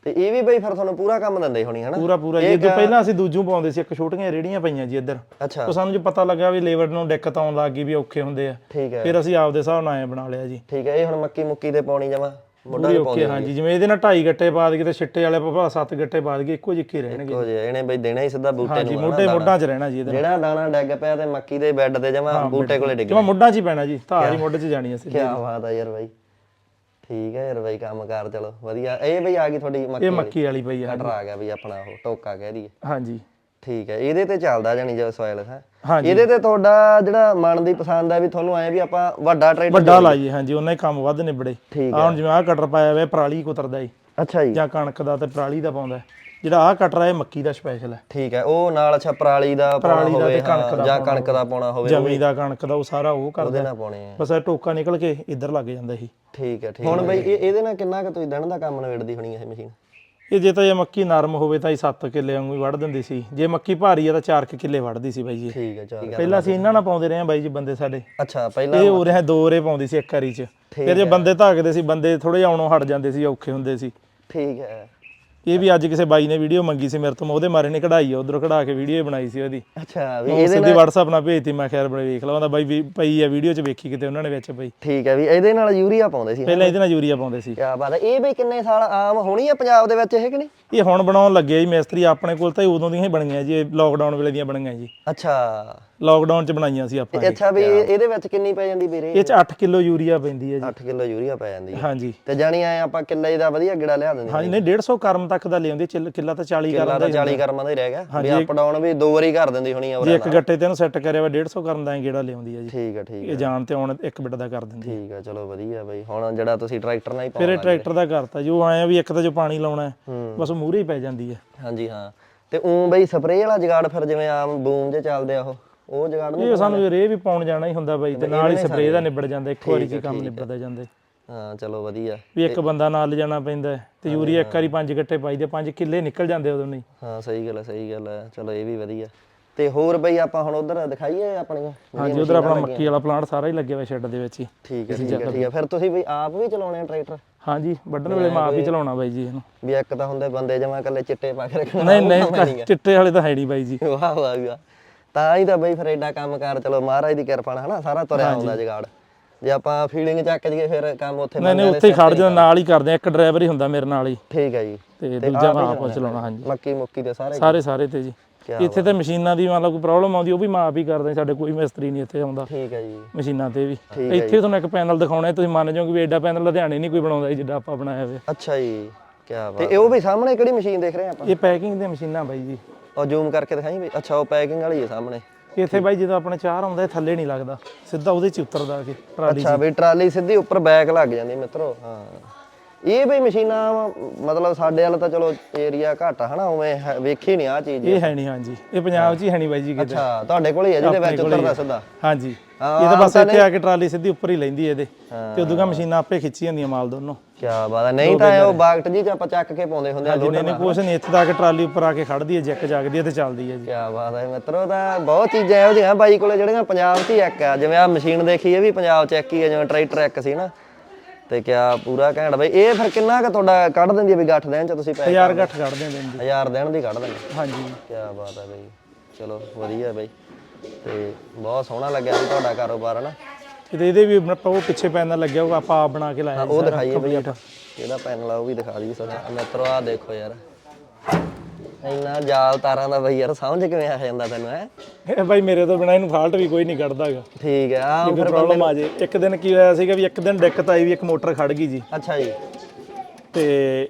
ਤੇ ਇਹ ਵੀ ਬਈ ਫਿਰ ਤੁਹਾਨੂੰ ਪੂਰਾ ਕੰਮ ਦਿੰਦੇ ਹੋਣੀ ਹਨਾ? ਪੂਰਾ ਪੂਰਾ ਜੀ। ਜੋ ਪਹਿਲਾਂ ਅਸੀਂ ਦੂਜੂ ਪਾਉਂਦੇ ਸੀ ਇੱਕ ਛੋਟੀਆਂ ਰੇੜੀਆਂ ਪਈਆਂ ਜੀ ਇੱਧਰ। ਅੱਛਾ। ਉਹ ਸਾਨੂੰ ਜੋ ਪਤਾ ਲੱਗਾ ਵੀ ਲੇਬਰ ਨੂੰ ਦਿੱਕਤ ਆਉਣ ਲੱਗ ਗਈ ਵੀ ਔਖੇ ਹੁੰਦੇ ਆ। ਠੀਕ ਹੈ। ਫਿਰ ਅਸੀਂ ਆਪਦੇ ਹਿਸਾਬ ਨਾਲ ਐ ਬਣਾ ਲਿਆ ਜੀ। ਠੀਕ ਹੈ ਇਹ ਹੁਣ ਮੱਕੀ ਮੁੱਕੀ ਤੇ ਪਾਉਣੀ ਜਮਾ? ਮੁੱਢਾ ਪੂਰੀ ਪਾਉਂਦੀ ਹਾਂਜੀ ਜਿਵੇਂ ਇਹਦੇ ਨਾਲ ਢਾਈ ਗੱਟੇ ਪਾ ਦਈਏ ਤੇ ਛਿੱਟੇ ਵਾਲੇ ਪਾ ਸੱਤ ਗੱਟੇ ਪਾ ਦਈਏ ਇੱਕੋ ਜਿੱਕੇ ਰਹਿਣਗੇ ਹੋ ਜੇ ਇਹਨੇ ਬਈ ਦੇਣਾ ਹੀ ਸਿੱਧਾ ਬੂਟੇ ਹਾਂਜੀ ਨੂੰ ਮੋਢੇ ਮੋਢਾਂ 'ਚ ਰਹਿਣਾ ਜੀ ਇਹਦੇ ਜਿਹੜਾ ਦਾਣਾ ਡਿੱਗ ਪਿਆ ਤੇ ਮੱਕੀ ਦੇ ਬੈੱਡ ਤੇ ਜਮਾ ਬੂਟੇ ਕੋਲੇ ਡਿੱਗ ਕਿਉਂ ਮੁੱਢਾਂ 'ਚ ਹੀ ਪੈਣਾ ਜੀ ਧਾਰ ਹੀ ਮੁੱਢ 'ਚ ਜਾਣੀ ਅਸੀਂ ਕੀ ਬਾਤ ਆ ਯਾਰ ਬਾਈ। ਠੀਕ ਹੈ ਯਾਰ ਬਾਈ ਕੰਮ ਕਰ ਚਲੋ ਵਧੀਆ। ਇਹ ਬਈ ਆ ਗਈ ਤੁਹਾਡੀ ਮੱਕੀ ਇਹ ਮੱਕੀ ਵਾਲੀ ਪਈ ਆ ਕਟਰ ਆ ਗਿਆ ਵੀ ਆਪਣਾ ਉਹ ਟੋਕਾ ਕਹਿ ਦਈਏ। ਹਾਂਜੀ। ਠੀਕ ਹੈ ਇਹਦੇ ਤੇ ਚੱਲਦਾ ਜਾਨੀ ਜੋ ਸੋਇਲ ਹੈ। ਹਾਂਜੀ। ਇਹਦੇ ਤੇ ਤੁਹਾਡਾ ਜਿਹੜਾ ਮਨ ਦੀ ਪਸੰਦ ਹੈ ਵੀ ਤੁਹਾਨੂੰ ਐ ਵੀ ਆਪਾਂ ਵੱਡਾ ਟਰੈਕਟਰ ਵੱਡਾ ਲਾਈਏ ਹਾਂਜੀ ਉਹਨਾਂ ਹੀ ਕੰਮ ਵੱਧ ਨਿਬੜੇ। ਠੀਕ ਆ ਹੁਣ ਜਿਵੇਂ ਆਹ ਕਟਰ ਪਾਇਆ ਹੋਇਆ ਇਹ ਪਰਾਲੀ ਕੁਤਰਦਾ ਈ ਅੱਛਾ ਜੀ। ਜਾਂ ਕਣਕ ਦਾ ਤੇ ਪਰਾਲੀ ਦਾ ਪਾਉਂਦਾ। ਜਿਹੜਾ ਆਹ ਕਟਰ ਹੈ ਇਹ ਮੱਕੀ ਦਾ ਸਪੈਸ਼ਲ ਹੈ ਠੀਕ ਹੈ ਉਹ ਨਾਲ ਅੱਛਾ ਪਰਾਲੀ ਦਾ ਪਾਉਣਾ ਪਰਾਲੀ ਦਾ ਹੋਵੇ ਤੇ ਕਣਕ ਹਾਂ, ਦਾ ਜਾਂ ਕਣਕ ਦਾ ਪਾਉਣਾ ਹੋਵੇ ਜਮੀ ਦਾ ਕਣਕ ਦਾ ਉਹ ਸਾਰਾ ਉਹ ਉਹਦੇ ਕਰਦਾ ਨਾਲ ਪਾਉਣੇ ਆ। ਬਸ ਇਹ ਟੋਕਾ ਨਿਕਲ ਕੇ ਇੱਧਰ ਲੱਗ ਜਾਂਦਾ ਸੀ। ਠੀਕ ਹੈ ਠੀਕ ਹੁਣ ਬਈ ਇਹ ਇਹਦੇ ਨਾਲ ਕਿੰਨਾ ਕੁ ਤੁਸੀਂ ਦਿਨ ਦਾ ਕੰਮ ਨਿਬੜਦੀ ਹੋਣੀ ਇਹ ਮਸ਼ੀਨ? ਇਹ ਜੇ ਤਾਂ ਇਹ ਮੱਕੀ ਨਰਮ ਹੋਵੇ ਤਾਂ ਇਹ 7 ਕਿੱਲੇ ਵਾਂਗੂ ਹੀ ਵੜ ਦਿੰਦੀ ਸੀ। ਜੇ ਮੱਕੀ ਭਾਰੀ ਆ ਤਾਂ 4 ਕਿੱਲੇ ਵੜਦੀ ਸੀ ਬਾਈ ਜੀ। ਠੀਕ ਹੈ ਚਲ ਪਹਿਲਾਂ ਅਸੀਂ ਇਹਨਾਂ ਨਾਲ ਪਾਉਂਦੇ ਰਹੇ ਆ ਬਾਈ ਜੀ ਬੰਦੇ ਸਾਡੇ। ਅੱਛਾ ਪਹਿਲਾਂ ਇਹ ਹੋ ਰਿਹਾ ਦੋ ਰੇ ਪਾਉਂਦੀ ਸੀ ਇੱਕ ਵਾਰੀ ਚ। ਫਿਰ ਜੇ ਬੰਦੇ ਧਾਕਦੇ ਸੀ ਬੰਦੇ ਥੋੜੇ ਆਉਣੋਂ ਹਟ ਜਾਂਦੇ ਸੀ ਔਖੇ ਹੁੰਦੇ ਸੀ। ਠੀਕ ਹੈ ਇਹ ਵੀ ਅੱਜ ਕਿਸੇ ਬਾਈ ਨੇ ਵੀਡੀਓ ਮੰਗੀ ਸੀ ਮੇਰੇ ਤੋਂ ਮੈਂ ਉਹਦੇ ਮਾਰੇ ਨੇ ਕਢਾਈ ਆ ਉਧਰੋਂ ਕਢਾ ਕੇ ਵੀਡੀਓ ਬਣਾਈ ਸੀ ਉਹਦੀ। ਅੱਛਾ ਵੀ ਉਹ ਸਿੱਧੀ WhatsApp ਨਾਲ ਭੇਜਤੀ ਮੈਂ ਖੈਰ ਬੜੇ ਵੇਖ ਲਵਾਂ ਬਾਈ ਵੀ ਪਈ ਆ ਵੀਡੀਓ 'ਚ ਵੇਖੀ ਕਿਤੇ ਉਹਨਾਂ ਨੇ ਵਿੱਚ ਪਈ ਠੀਕ ਹੈ ਵੀ ਇਹਦੇ ਨਾਲ ਯੂਰੀਆ ਪਾਉਂਦੇ ਸੀ ਪਹਿਲਾਂ ਇਹਦੇ ਨਾਲ ਯੂਰੀਆ ਪਾਉਂਦੇ ਸੀ। ਕਿਆ ਬਾਤ ਹੈ ਇਹ ਬਈ ਕਿੰਨੇ ਸਾਲ ਆਮ ਹੋਣੀ ਆ ਪੰਜਾਬ ਦੇ ਵਿੱਚ ਇਹ ਕਿ ਨਹੀਂ? ਇਹ ਹੁਣ ਬਣਾਉਣ ਲੱਗੇ ਜੀ ਮਿਸਤਰੀ ਆਪਣੇ ਕੋਲ ਤਾਂ ਉਦੋਂ ਦੀਆਂ ਹੀ ਬਣੀਆਂ ਜੀ ਇਹ ਲੋਕਡਾਊਨ ਵੇਲੇ ਦੀਆਂ ਬਣੀਆਂ ਜੀ। ਅੱਛਾ। ਲੋਕਡਾਊਨ 'ਚ ਬਣਾਈਆਂ ਸੀ ਆਪਾਂ ਇਹ ਅੱਛਾ ਵੀ ਇਹ- ਇਹਦੇ ਵਿੱਚ ਕਿੰਨੀ ਪੈ ਜਾਂਦੀ ਵੀਰੇ? ਇਹ 'ਚ 8 ਕਿਲੋ ਯੂਰੀਆ ਪੈਂਦੀ ਹੈ ਜੀ। 8 ਕਿਲੋ ਯੂਰੀਆ ਪੈ ਜਾਂਦੀ ਹੈ। ਹਾਂਜੀ। ਤੇ ਜਾਣੀ ਐ ਆਪਾਂ ਕਿੱਲੇ ਦਾ ਵਧੀਆ ਗਿੜਾ ਲਿਆ ਦਿੰਦੇ ਹਾਂਜੀ ਨਹੀਂ 150 ਕਰਮ ਤੱਕ ਦਾ ਲਿਆਉਂਦੇ ਚਿੱਲ- ਕਿੱਲਾ ਤਾਂ 40 ਕਿੱਲਾ ਕਰਮ ਤਾਂ ਦਾ 40 ਕਰਮਾਂ ਦਾ ਹੀ ਰਹਿ ਗਿਆ। ਵੀ ਅਪ ਡਾਊਨ ਵੀ ਦੋ ਵਾਰੀ ਕਰ ਦਿੰਦੀ ਹੋਣੀ ਆ ਜੇ ਉਰੇ ਇੱਕ ਗੱਟੇ ਤੇ ਇਹਨੂੰ ਸੈੱਟ ਕਰਿਆ ਵਾ 150 ਕਰਨ ਦਾ ਗੇੜਾ ਲਿਆਉਂਦੀ ਹੈ ਜੀ। ਠੀਕ ਹੈ ਠੀਕ ਇਹ ਜਾਣ ਤੇ ਆਉਣ ਇੱਕ ਬਿੱਟ ਦਾ ਕਰ ਦਿੰਦੀ ਹੈ। ਠੀਕ ਹੈ ਚਲੋ ਵਧੀਆ ਬਈ। ਹੁਣ ਜਿਹੜਾ ਤੁਸੀਂ ਟਰੈਕਟਰ ਨਾਲ ਹੀ ਫਿਰ ਇਹ ਟਰੈਕਟਰ ਦਾ ਕਰਤਾ ਜੋ। ਆਇਆ ਵੀ ਇੱਕ ਤਾਂ ਜੋ ਪਾਣੀ ਲਾਉਣਾ ਹੈ, ਹੂੰ। ਬਸ ਮੂਹਰੇ ਹੀ ਪੈ ਜਾਂਦੀ ਹੈ। ਹਾਂਜੀ ਹਾਂ। ਤੇ ਉਂ ਬਈ ਸਪਰੇਅ ਵਾਲਾ ਜਗਾੜ ਫਿਰ ਜਿਵੇਂ ਆਮ ਬੂਮ ਜੇ ਚੱਲਦੇ ਆ ਉਹ? ਉਹ ਜਗਾੜ ਨੂੰ ਇਹ ਸਾਨੂੰ ਰੇ ਵੀ ਪਾਉਣ ਜਾਣਾ ਹੀ ਹੁੰਦਾ ਬਾਈ ਤੇ ਨਾਲ ਹੀ ਸਪਰੇਅ ਦਾ ਨਿਬੜ ਜਾਂਦਾ ਇੱਕ ਵਾਰੀ ਹੀ ਕੰਮ ਨਿਬੜਦਾ ਜਾਂਦੇ। ਹਾਂ ਚਲੋ ਵਧੀਆ। ਵੀ ਇੱਕ ਬੰਦਾ ਨਾਲ ਲਿਜਾਣਾ ਪੈਂਦਾ ਤੇ ਯੂਰੀਆ ਇੱਕ ਵਾਰੀ ਪੰਜ ਗੱਟੇ ਪਾਈਦੇ ਪੰਜ ਕਿੱਲੇ ਨਿਕਲ ਜਾਂਦੇ ਉਦੋਂ ਨਹੀਂ ਹਾਂ ਸਹੀ ਗੱਲ ਹੈ ਸਹੀ ਗੱਲ ਹੈ। ਚਲੋ ਇਹ ਵੀ ਵਧੀਆ। ਤੇ ਹੋਰ ਬਈ ਆਪਾਂ ਹੁਣ ਉਧਰ ਦਿਖਾਈਏ ਆਪਣੀਆਂ ਹਾਂਜੀ ਉਧਰ ਆਪਣਾ ਮੱਕੀ ਵਾਲਾ ਪਲਾਂਟ ਸਾਰਾ ਹੀ ਲੱਗਿਆ ਹੋਇਆ ਸ਼ੈੱਡ ਦੇ ਵਿੱਚ ਹੀ। ਠੀਕ ਹੈ ਠੀਕ ਹੈ ਠੀਕ ਹੈ। ਫਿਰ ਤੁਸੀਂ ਵੀ ਆਪ ਵੀ ਚਲਾਉਣੇ ਆ ਟਰੈਕਟਰ ਹਾਂਜੀ ਵੱਢਣ ਵੇਲੇ ਮੈਂ ਆਪ ਹੀ ਚਲਾਉਣਾ ਬਾਈ ਜੀ ਇਹਨੂੰ। ਵੀ ਇੱਕ ਤਾਂ ਹੁੰਦੇ ਬੰਦੇ ਜਮਾ ਇਕੱਲੇ ਚਿੱਟੇ ਪਾ ਕੇ ਰੱਖਣਾ ਨਹੀਂ ਨਹੀਂ ਚਿੱਟੇ ਵਾਲੇ ਤਾਂ ਹੈ ਨਹੀਂ ਬਾਈ ਜੀ। ਵਾਹ ਵਾਹ ਵਾਹ। ਤਾਂ ਹੀ ਤਾਂ ਬਈ ਫਿਰ ਐਡਾ ਕੰਮ ਕਰ ਚਲੋ ਮਹਾਰਾਜ ਦੀ ਕਿਰਪਾ ਨਾਲ ਹਨਾ ਸਾਰਾ ਤੁਰਿਆ ਆਉਂਦਾ ਜਗਾੜ। ਜੇ ਆਪਾਂ ਫੀਲਿੰਗ ਚੱਕ ਜੀਏ ਫਿਰ ਕੰਮ ਉੱਥੇ ਨਹੀਂ ਨਹੀਂ ਉੱਥੇ ਹੀ ਖੜ ਜਾਂਦਾ ਨਾਲ ਹੀ ਕਰਦੇ ਆ ਇੱਕ ਡਰਾਈਵਰ ਹੀ ਹੁੰਦਾ ਮੇਰੇ ਨਾਲ ਹੀ। ਠੀਕ ਹੈ ਜੀ। ਤੇ ਦੂਜਾ ਮੈਂ ਆਪ ਚਲਾਉਣਾ ਹਾਂਜੀ। ਮੱਕੀ ਮੁੱਕੀ ਤੇ ਸਾਰੇ ਸਾਰੇ ਸਾਰੇ ਤੇ ਜੀ। ਇੱਥੇ ਤੇ ਮਸ਼ੀਨਾਂ ਦੀ ਮਤਲਬ ਕੋਈ ਪ੍ਰੋਬਲਮ ਆਉਂਦੀ ਉਹ ਵੀ ਮੈਂ ਆਪ ਹੀ ਕਰਦਾ ਸਾਡੇ ਕੋਈ ਮਿਸਤਰੀ ਨਹੀਂ ਇੱਥੇ ਆਉਂਦਾ। ਠੀਕ ਹੈ ਜੀ। ਮਸ਼ੀਨਾਂ ਤੇ ਵੀ। ਇੱਥੇ ਤੁਹਾਨੂੰ ਇੱਕ ਪੈਨਲ ਦਿਖਾਉਣਾ ਤੁਸੀਂ ਮੰਨ ਜਾਓਗੇ ਵੀ ਐਡਾ ਪੈਨਲ ਲੁਧਿਆਣੇ ਨਹੀਂ ਕੋਈ ਬਣਾਉਂਦਾ ਜੀ ਜਿੱਡਾ ਆਪਾਂ ਬਣਾਇਆ ਹੋਇਆ। ਅੱਛਾ ਜੀ ਕੀ ਬਾਤ। ਤੇ ਉਹ ਵੀ ਸਾਹਮਣੇ ਕਿਹੜੀ ਮਸ਼ੀਨ ਦੇਖ ਰਹੇ ਆਪਾਂ? ਇਹ ਪੈਕਿੰਗ ਦੀਆਂ ਮਸ਼ੀਨਾਂ ਬਾਈ ਜੀ। ਉਹ ਜ਼ੂਮ ਕਰਕੇ ਦਿਖਾਈ ਬਈ ਅੱਛਾ ਉਹ ਪੈਕਿੰਗ ਵਾਲੀ ਹੈ ਸਾਹਮਣੇ। ਇੱਥੇ ਬਾਈ ਜਦੋਂ ਆਪਣੇ ਚਾਰ ਆਉਂਦਾ ਇਹ ਥੱਲੇ ਨਹੀਂ ਲੱਗਦਾ। ਸਿੱਧਾ ਉਹਦੇ ਚ ਉਤਰਦਾ ਕੇ ਟਰਾਲੀ ਅੱਛਾ ਵੀ ਟਰਾਲੀ ਸਿੱਧੀ ਉੱਪਰ ਬੈਕ ਲੱਗ ਜਾਂਦੀ ਮਿੱਤਰੋ ਹਾਂ। ਇਹ ਬਈ ਮਸ਼ੀਨਾਂ ਮਤਲਬ ਸਾਡੇ ਵਾਲਾ ਤਾਂ ਚਲੋ ਏਰੀਆ ਘੱਟ ਆ ਹਨਾ ਉਵੇਂ ਹੈ- ਵੇਖੀ ਨਹੀਂ ਆ ਚੀਜ਼। ਇਹ ਹੈ ਨਹੀਂ ਹਾਂਜੀ। ਇਹ ਪੰਜਾਬ 'ਚ ਹੀ ਹੈ ਨਹੀਂ ਬਾਈ ਜੀ ਕਿਤੇ। ਅੱਛਾ ਤੁਹਾਡੇ ਕੋਲ ਹੀ ਹੈ ਜਿਹਦੇ ਵਿੱਚ ਉਤਰਦਾ ਸਿੱਧਾ? ਹਾਂਜੀ। ਇਹ ਤਾਂ ਬਸ ਇੱਥੇ ਆ ਕੇ ਟਰਾਲੀ ਸਿੱਧੀ ਉੱਪਰ ਹੀ ਲੈਂਦੀ ਇਹਦੇ। ਤੇ ਉਦੋਂ ਮਸ਼ੀਨਾਂ ਆਪੇ ਖਿੱਚੀ ਜਾਂਦੀਆਂ ਮਾਲ ਦੋਨੋਂ। ਕੀ ਬਾਤ ਹੈ। ਨਹੀਂ ਤਾਂ ਇਹ ਉਹ ਬਾਗਟ ਜੀ ਚ ਆਪਾਂ ਚੱਕ ਕੇ ਪਾਉਂਦੇ ਹੁੰਦੇ ਆ ਲੋਡ ਜਿੰਨੇ ਨੇ ਕੁਛ ਨਹੀਂ ਇੱਥੇ ਤਾਂ ਆ ਕੇ ਟਰਾਲੀ ਉੱਪਰ ਆ ਕੇ ਖੜਦੀ ਹੈ ਜੈਕ ਜਾਗਦੀ ਹੈ ਤੇ ਚੱਲਦੀ ਹੈ ਜੀ। ਕੀ ਬਾਤ ਹੈ। ਮਿੱਤਰੋ ਤਾਂ ਬਹੁਤ ਚੀਜ਼ਾਂ ਇਹੋ ਜਿਹੀਆਂ ਬਾਈ ਕੋਲੇ ਜਿਹੜੀਆਂ ਪੰਜਾਬ 'ਚ ਹੀ ਇੱਕ ਆ। ਜਿਵੇਂ ਆ ਮਸ਼ੀਨ ਦੇਖੀ ਇਹ ਵੀ ਪੰਜਾਬ 'ਚ ਇੱਕ ਹੀ ਹੈ ਜਿਵੇਂ ਟਰੈਕਟਰ ਇੱਕ ਸੀ ਨਾ। ਤੇ ਕਿਆ ਪੂਰਾ ਘੈਂਟ ਬਈ ਇਹ ਫਿਰ ਕਿੰਨਾ ਕੁ ਤੁਹਾਡਾ ਕੱਢ ਦਿੰਦੀ ਹੈ ਵੀ ਗੱਠ ਦੇਣ ਚ ਤੁਸੀਂ ਪੈਸੇ ਹਜ਼ਾਰ ਗੱਠ ਕੱਢਦੇ ਆ ਦਿਨ ਦੀ ਹਜ਼ਾਰ ਦੇਣ ਦੀ ਕੱਢ ਦਿੰਦੇ। ਹਾਂਜੀ। ਕੀ ਬਾਤ ਹੈ ਬਈ। ਚਲੋ ਵਧੀਆ ਬਈ। ਤੇ ਬਹੁਤ ਸੋਹਣਾ ਲੱਗਿਆ ਵੀ ਤੁਹਾਡਾ ਕਾਰੋਬਾਰ ਹੈ ਨਾ ਤੇ ਇਹਦੇ ਵੀ ਆਪਾਂ ਉਹ ਪਿੱਛੇ ਪੈਨਲ ਲੱਗਿਆ ਉਹ ਆਪਾਂ ਆਪ ਬਣਾ ਕੇ ਲਾਇਆ ਉਹ ਦਿਖਾਈਏ ਬਈ। ਆਪਾਂ ਇਹਦਾ ਪੈਨਲ ਆ ਉਹ ਵੀ ਦਿਖਾ ਦਈਏ ਸਰ। ਮਿੱਤਰੋ ਆ ਦੇਖੋ ਯਾਰ। ਇੰਨਾ ਜਾਲ ਤਾਰਾਂ ਦਾ ਬਈ ਯਾਰ ਸਮਝ ਕਿਵੇਂ ਆ ਜਾਂਦਾ ਤੈਨੂੰ ਹੈ? ਇਹ ਬਾਈ ਮੇਰੇ ਤੋਂ ਬਿਨਾ ਇਹਨੂੰ ਫਾਲਟ ਵੀ ਕੋਈ ਨਹੀਂ ਕੱਢਦਾ ਹੈਗਾ ਠੀਕ ਹੈ ਆ ਕੋਈ ਪ੍ਰੋਬਲਮ ਆ ਜੇ। ਇੱਕ ਦਿਨ ਕੀ ਹੋਇਆ ਸੀਗਾ ਵੀ ਇੱਕ ਦਿਨ ਦਿੱਕਤ ਆਈ ਵੀ ਇੱਕ ਮੋਟਰ ਖੜ ਗਈ ਜੀ। ਅੱਛਾ ਜੀ। ਤੇ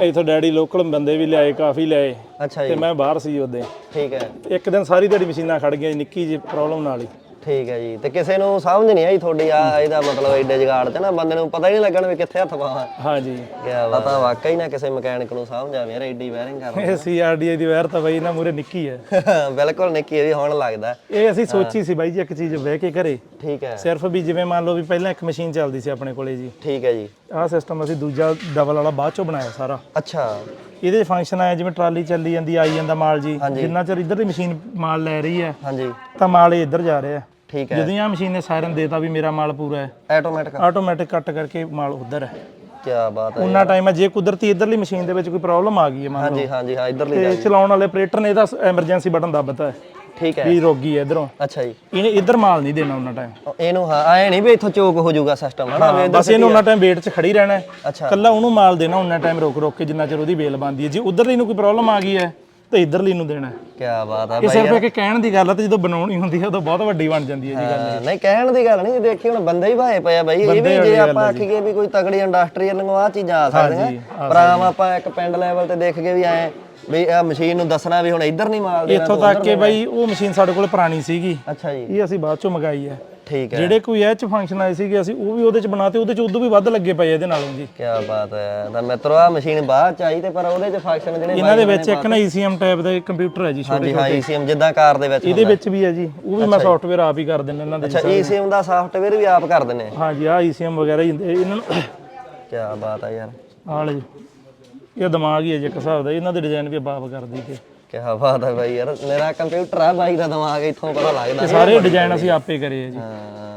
ਇਥੋਂ ਡੈਡੀ ਲੋਕਲ ਬੰਦੇ ਵੀ ਲਿਆਏ ਕਾਫੀ ਲਿਆਏ। ਅੱਛਾ ਤੇ ਜੀ ਮੈਂ ਬਾਹਰ ਸੀ ਉਹਦੇ। ਠੀਕ ਹੈ। ਇੱਕ ਦਿਨ ਸਾਰੀ ਦਿਹਾੜੀ ਮਸ਼ੀਨਾਂ ਖੜ ਗਈਆਂ ਜੀ, ਨਿੱਕੀ ਜਿਹੀ ਪ੍ਰੋਬਲਮ ਨਾਲ ਹੀ। ਠੀਕ ਹੈ ਜੀ। ਤੇ ਕਿਸੇ ਨੂੰ ਸਮਝ ਨਹੀਂ ਆਈ ਤੁਹਾਡੀ ਆ ਇਹਦਾ ਮਤਲਬ ਐਡੇ ਜਗਾੜ ਤੇ ਨਾ ਬੰਦੇ ਨੂੰ ਪਤਾ ਹੀ ਨਹੀਂ ਲੱਗਣ ਵੀ ਕਿੱਥੇ ਹੱਥ ਪਾਵਾਂ ਹਾਂਜੀ। ਕਿਆ ਪਤਾ ਵਾਕਈ ਨਾ ਕਿਸੇ ਮਕੈਨਿਕ ਨੂੰ ਸਮਝ ਆਵੇ ਯਾਰ ਐਡੀ ਵਾਇਰਿੰਗ ਕਰਨੀ ਇਹ ਸੀਆਰਡੀਆਈ ਦੀ ਵਾਇਰ ਤਾਂ ਬਾਈ ਇਹਨਾਂ ਮੂਰੇ ਨਿੱਕੀ ਹੈ। ਬਿਲਕੁਲ ਨਿੱਕੀ ਇਹਦੀ ਹੁਣ ਲੱਗਦਾ। ਇਹ ਅਸੀਂ ਸੋਚੀ ਸੀ ਬਾਈ ਜੀ ਇੱਕ ਚੀਜ਼ ਬਹਿ ਕੇ ਘਰੇ ਠੀਕ ਹੈ। ਸਿਰਫ ਵੀ ਜਿਵੇਂ ਮੰਨ ਲਓ ਵੀ ਪਹਿਲਾਂ ਇੱਕ ਮਸ਼ੀਨ ਚੱਲਦੀ ਸੀ ਆਪਣੇ ਕੋਲੇ ਜੀ। ਠੀਕ ਹੈ ਜੀ। ਆਹ ਸਿਸਟਮ ਅਸੀਂ ਦੂਜਾ ਡਬਲ ਵਾਲਾ ਬਾਅਦ ਚੋਂ ਬਣਾਇਆ ਸਾਰਾ। ਅੱਛਾ। ਇਹਦੇ ਫੰਕਸ਼ਨ ਆਇਆ ਜਿਵੇਂ ਟਰਾਲੀ ਚੱਲੀ ਜਾਂਦੀ ਆਈ ਜਾਂਦਾ ਮਾਲ ਜੀ। ਜਿੰਨਾ ਚਿਰ ਇੱਧਰ ਦੀ ਮਸ਼ੀਨ ਮਾਲ ਲੈ ਰਹੀ ਹੈ ਹਾਂਜੀ। ਤਾਂ ਮਾਲ ਇਹ ਇੱਧਰ ਜਾ ਰਿਹਾ। ਹੈ ਠੀਕ ਹੈ। ਜਦੋਂ ਆ ਮਸ਼ੀਨ ਨੇ ਸਾਇਰਨ ਦੇਤਾ ਵੀ ਮੇਰਾ ਮਾਲ ਪੂਰਾ ਹੈ। ਆਟੋਮੈਟਿਕ ਆਟੋਮੈਟਿਕ ਕੱਟ ਕਰਕੇ ਮਾਲ ਉਧਰ ਹੈ। ਕਿਆ ਬਾਤ ਹੈ ਉਹਨਾਂ ਟਾਈਮ ਹੈ ਜੇ ਕੁਦਰਤੀ ਇੱਧਰਲੀ ਮਸ਼ੀਨ ਦੇ ਵਿੱਚ ਕੋਈ ਪ੍ਰੋਬਲਮ ਆ ਗਈ ਹੈ ਮੰਨ ਲਓ। ਹਾਂਜੀ ਹਾਂਜੀ ਹਾਂ ਇਧਰਲੀ ਤੇ ਚਲਾਉਣ ਵਾਲੇ ਆਪਰੇਟਰ ਨੇ ਇਹਦਾ ਐਮਰਜੈਂਸੀ ਬਟਨ ਦੱਬਤਾ ਹੈ। ਠੀਕ ਹੈ। ਵੀ ਰੁਕ ਗਈ ਹੈ ਇਧਰੋਂ। ਅੱਛਾ ਜੀ। ਇਹਨੇ ਇੱਧਰ ਮਾਲ ਨਹੀਂ ਦੇਣਾ ਉਹਨਾਂ ਟਾਈਮ ਇਹਨੂੰ ਹਾਂ ਐ ਨਹੀਂ ਵੀ ਇੱਥੋਂ ਚੋਕ ਹੋ ਜਾਊਗਾ ਸਿਸਟਮ ਹਨਾ? ਬਸ ਇਹਨੂੰ ਉਹਨਾਂ ਟਾਈਮ ਵੇਟ 'ਚ ਖੜੀ ਰਹਿਣਾ ਹੈ। ਅੱਛਾ। ਕੱਲਾ ਉਹਨੂੰ ਮਾਲ ਦੇਣਾ ਉਹਨਾਂ ਟਾਈਮ ਰੋਕ ਰੋਕ ਕੇ ਜਿੰਨਾ ਚਿਰ ਉਹਦੀ ਬੇਲ ਬੰਦੀ ਹੈ। ਜੇ ਉਧਰਲੀ ਨੂੰ ਕੋਈ ਪ੍ਰੋਬਲਮ ਆ ਗਈ ਹੈ ਤਾਂ ਇਧਰਲੀ ਨੂੰ ਦੇਣਾ। ਹੈ। ਕਿਆ ਬਾਤ ਹੈ ਇਹ ਸਿਰਫ ਇੱਕ ਕਹਿਣ ਦੀ ਗੱਲ ਹੈ ਤੇ ਜਦੋਂ ਬਣਾਉਣੀ ਹੁੰਦੀ ਹੈ ਉਦੋਂ ਬਹੁਤ ਵੱਡੀ ਬਣ ਜਾਂਦੀ ਹੈ ਜੀ ਗੱਲ ਹਾਂ, ਨਹੀਂ ਕਹਿਣ ਦੀ ਗੱਲ ਨਹੀਂ ਦੇਖੀ ਹੁਣ ਬੰਦੇ ਹੀ ਭਾਏ ਪਏ ਆ ਬਾਈ ਇਹ ਵੀ ਜੇ ਆਪਾਂ ਆਖੀਏ ਵੀ ਕੋਈ ਤਗੜੀ ਇੰਡਸਟਰੀਅਲ ਨੂੰ ਆ ਚੀਜ਼ਾਂ ਆ ਸਕਦੀਆਂ ਪਰ ਆਮ ਆਪਾਂ ਇੱਕ ਪਿੰਡ ਲੈਵਲ ਤੇ ਦੇਖ ਕੇ ਵੀ ਐ ਵੀ ਆ ਮਸ਼ੀਨ ਨੂੰ ਦੱਸਣਾ ਵੀ ਹੁਣ ਇੱਧਰ ਨਹੀਂ ਮਾਲ ਦੇਣਾ ਇੱਥੋਂ ਤੱਕ ਕਿ ਬਈ ਉਹ ਮਸ਼ੀਨ ਸਾਡੇ ਕੋਲ ਪੁਰਾਣੀ ਸੀਗੀ। ਅੱਛਾ ਜੀ। ਇਹ ਅਸੀਂ ਬਾਅਦ ਚੋਂ ਮੰਗਾਈ ਹੈ। ਠੀਕ ਹੈ। ਜਿਹੜੇ ਕੋਈ ਇਹ ਚ ਫੰਕਸ਼ਨ ਆਏ ਸੀਗੇ ਅਸੀਂ ਉਹ ਵੀ ਉਹਦੇ ਚ ਬਣਾਤੇ ਉਹਦੇ ਚ ਉਦੋਂ ਵੀ ਵੱਧ ਲੱਗੇ ਪਏ ਇਹਦੇ ਨਾਲੋਂ ਜੀ। ਕਿਆ ਬਾਤ ਹੈ। ਤਾਂ ਮਿੱਤਰੋ ਆ ਮਸ਼ੀਨ ਬਾਹਰ ਚ ਆਈ ਤੇ ਪਰ ਉਹਦੇ ਚ ਫੰਕਸ਼ਨ ਜਿਹੜੇ ਇਹਨਾਂ ਦੇ ਵਿੱਚ ਇੱਕ ਨਾ ECM ਟਾਈਪ ਦਾ ਕੰਪਿਊਟਰ ਹੈ ਜੀ ਛੋਟੇ ਹਾਂਜੀ ਹਾਂ ECM ਜਿੱਦਾਂ ਕਾਰ ਦੇ ਵਿੱਚ ਇਹਦੇ ਵਿੱਚ ਵੀ ਹੈ ਜੀ। ਉਹ ਵੀ ਮੈਂ ਸੌਫਟਵੇਅਰ ਆਪ ਹੀ ਕਰ ਦਿੰਦਾ ਇਹਨਾਂ ਦੇ ਅੱਛਾ ECM ਦਾ ਸੌਫਟਵੇਅਰ ਵੀ ਆਪ ਕਰ ਦਿੰਦੇ। ਆ ਹਾਂਜੀ ਆਹ ECM ਵਗੈਰਾ ਹੀ ਇਹਨਾਂ ਨੂੰ ਕਿਆ ਬਾਤ ਹੈ ਯਾਰ। ਆਹ ਲੈ ਜੀ। ਇਹ ਦਿਮਾਗ ਹੀ ਹੈ ਜੇ ਇੱਕ ਹਿਸਾਬ ਦਾ, ਇਹਨਾਂ ਦੇ ਡਿਜ਼ਾਈਨ ਵੀ ਬਾਪ ਕਰਦੀ ਕਰ ਦਈਏ ਕੀ ਬਾਤ ਹੈ ਬਾਈ ਯਾਰ ਮੇਰਾ ਕੰਪਿਊਟਰ ਆ ਬਾਈ ਦਾ ਦਿਮਾਗ ਇੱਥੋਂ ਪਤਾ ਲੱਗਦਾ ਸਾਰੇ ਡਿਜ਼ਾਈਨ ਅਸੀਂ ਆਪੇ ਕਰੇ ਆ ਜੀ।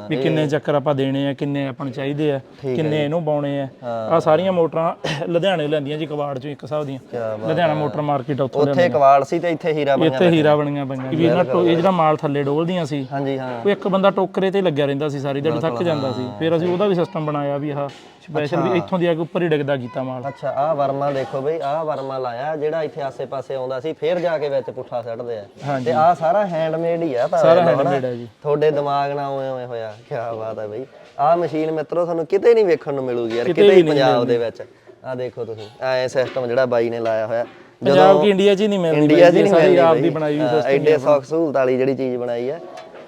ਵੀ ਕਿੰਨੇ ਚੱਕਰ ਆਪਾਂ ਦੇਣੇ ਆ ਕਿੰਨੇ ਆਪਾਂ ਨੂੰ ਚਾਹੀਦੇ ਆ ਕਿੰਨੇ ਇਹਨੂੰ ਪਾਉਣੇ ਆ। ਆ ਸਾਰੀਆਂ ਮੋਟਰਾਂ ਲੁਧਿਆਣੇ ਲੈਂਦੀਆਂ ਜੀ ਕਵਾੜ ਚੋਂ ਇੱਕ ਹਿਸਾਬ ਦੀਆਂ। ਲੁਧਿਆਣਾ ਮੋਟਰ ਮਾਰਕੀਟ ਉੱਥੋਂ ਉੱਥੇ ਕਵਾੜ ਸੀ ਤੇ ਇੱਥੇ ਹੀਰਾ ਬਣਿਆ ਇੱਥੇ ਹੀਰਾ ਬਣੀਆਂ ਪਈਆਂ ਵੀ ਇਹਨਾਂ ਇਹ ਜਿਹੜਾ ਮਾਲ ਥੱਲੇ ਡੋਲਦੀਆਂ ਸੀ ਹਾਂਜੀ ਹਾਂ। ਉਹ ਇੱਕ ਬੰਦਾ ਟੋਕਰੇ ਤੇ ਲੱਗਿਆ ਰਹਿੰਦਾ ਸੀ ਸਾਰੀ ਦਿਨ ਥੱਕ ਜਾਂਦਾ ਸੀ। ਫਿਰ ਅਸੀਂ ਉਹਦਾ ਵੀ ਸਿਸਟਮ ਬਣਾਇਆ ਵੀ ਆਹ ਸਪੈਸ਼ਲ ਵੀ ਇੱਥੋਂ ਦੀ ਆ ਕੇ ਉੱਪਰ ਹੀ ਡਿੱਗਦਾ ਕੀਤਾ ਮਾਲ। ਅੱਛਾ ਆਹ ਵਰਮਾ ਦੇਖੋ ਬਈ ਆਹ ਵਰਮਾ ਲਾਇਆ ਜਿਹੜਾ ਇੱਥੇ ਆਸੇ-ਪਾਸੇ ਆਉਂਦਾ ਸੀ ਫੇਰ ਜਾ ਕੇ ਵਿੱਚ ਪੁੱਠਾ ਸੱਟਦੇ ਆ। ਤੇ ਆਹ ਸਾਰਾ ਹੈਂਡਮੇਡ ਹੀ ਆ ਸਾਰਾ ਹੈਂਡਮੇਡ ਹੈ ਜੀ। ਤੁਹਾਡੇ ਦਿਮਾਗ ਨਾਲ ਉਵੇਂ ਉਵੇਂ ਹੋਇਆ ਕੀ ਬਾਤ ਹੈ ਬਈ। ਆਹ ਮਸ਼ੀਨ ਮਿੱਤਰੋ ਤੁਹਾਨੂੰ ਕਿਤੇ ਨਹੀਂ ਵੇਖਣ ਨੂੰ ਮਿਲੂਗੀ ਯਾਰ ਕਿਤੇ ਹੀ ਪੰਜਾਬ ਦੇ ਵਿੱਚ। ਆਹ ਦੇਖੋ ਤੁਸੀਂ ਐ ਸਿਸਟਮ ਜਿਹੜਾ ਬਾਈ ਨੇ ਲਾਇਆ ਹੋਇਆ। ਪੰਜਾਬ ਕੀ ਇੰਡੀਆ 'ਚ ਹੀ ਨਹੀਂ ਮਿਲਦੀ ਇੰਡੀਆ ਨਹੀਂ ਸਾਰੀ ਮਿਲਦੀ ਆਪ। ਦੀ ਬਣਾਈ ਹੋਈ ਹਾਂ, ਐਡੇ ਸੌਖ ਸਹੂਲਤ ਵਾਲੀ ਜਿਹੜੀ ਚੀਜ਼ ਬਣਾਈ ਹੈ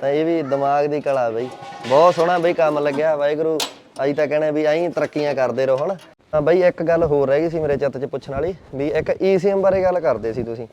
ਤਾਂ ਇਹ ਵੀ ਦਿਮਾਗ ਦੀ ਕਲਾ ਬਈ। ਬਹੁਤ ਸੋਹਣਾ ਬਈ ਕੰਮ ਲੱਗਿਆ ਵਾਹਿਗੁਰੂ। ਅਸੀਂ ਤਾਂ ਕਹਿੰਦੇ ਵੀ ਐਂ ਤਰੱਕੀਆਂ ਕਰਦੇ ਰਹੋ ਹਣ ਤਾਂ ਬਈ ਇੱਕ ਗੱਲ ਹੋਰ ਰਹਿ ਗਈ ਸੀ ਮੇਰੇ ਚਿੱਤ 'ਚ ਪੁੱਛਣ ਵਾਲੀ ਵੀ ਇੱਕ ਈਸੀਐਮ ਬਾਰੇ ਗੱਲ ਕਰਦੇ ਸੀ ਤੁਸੀਂ।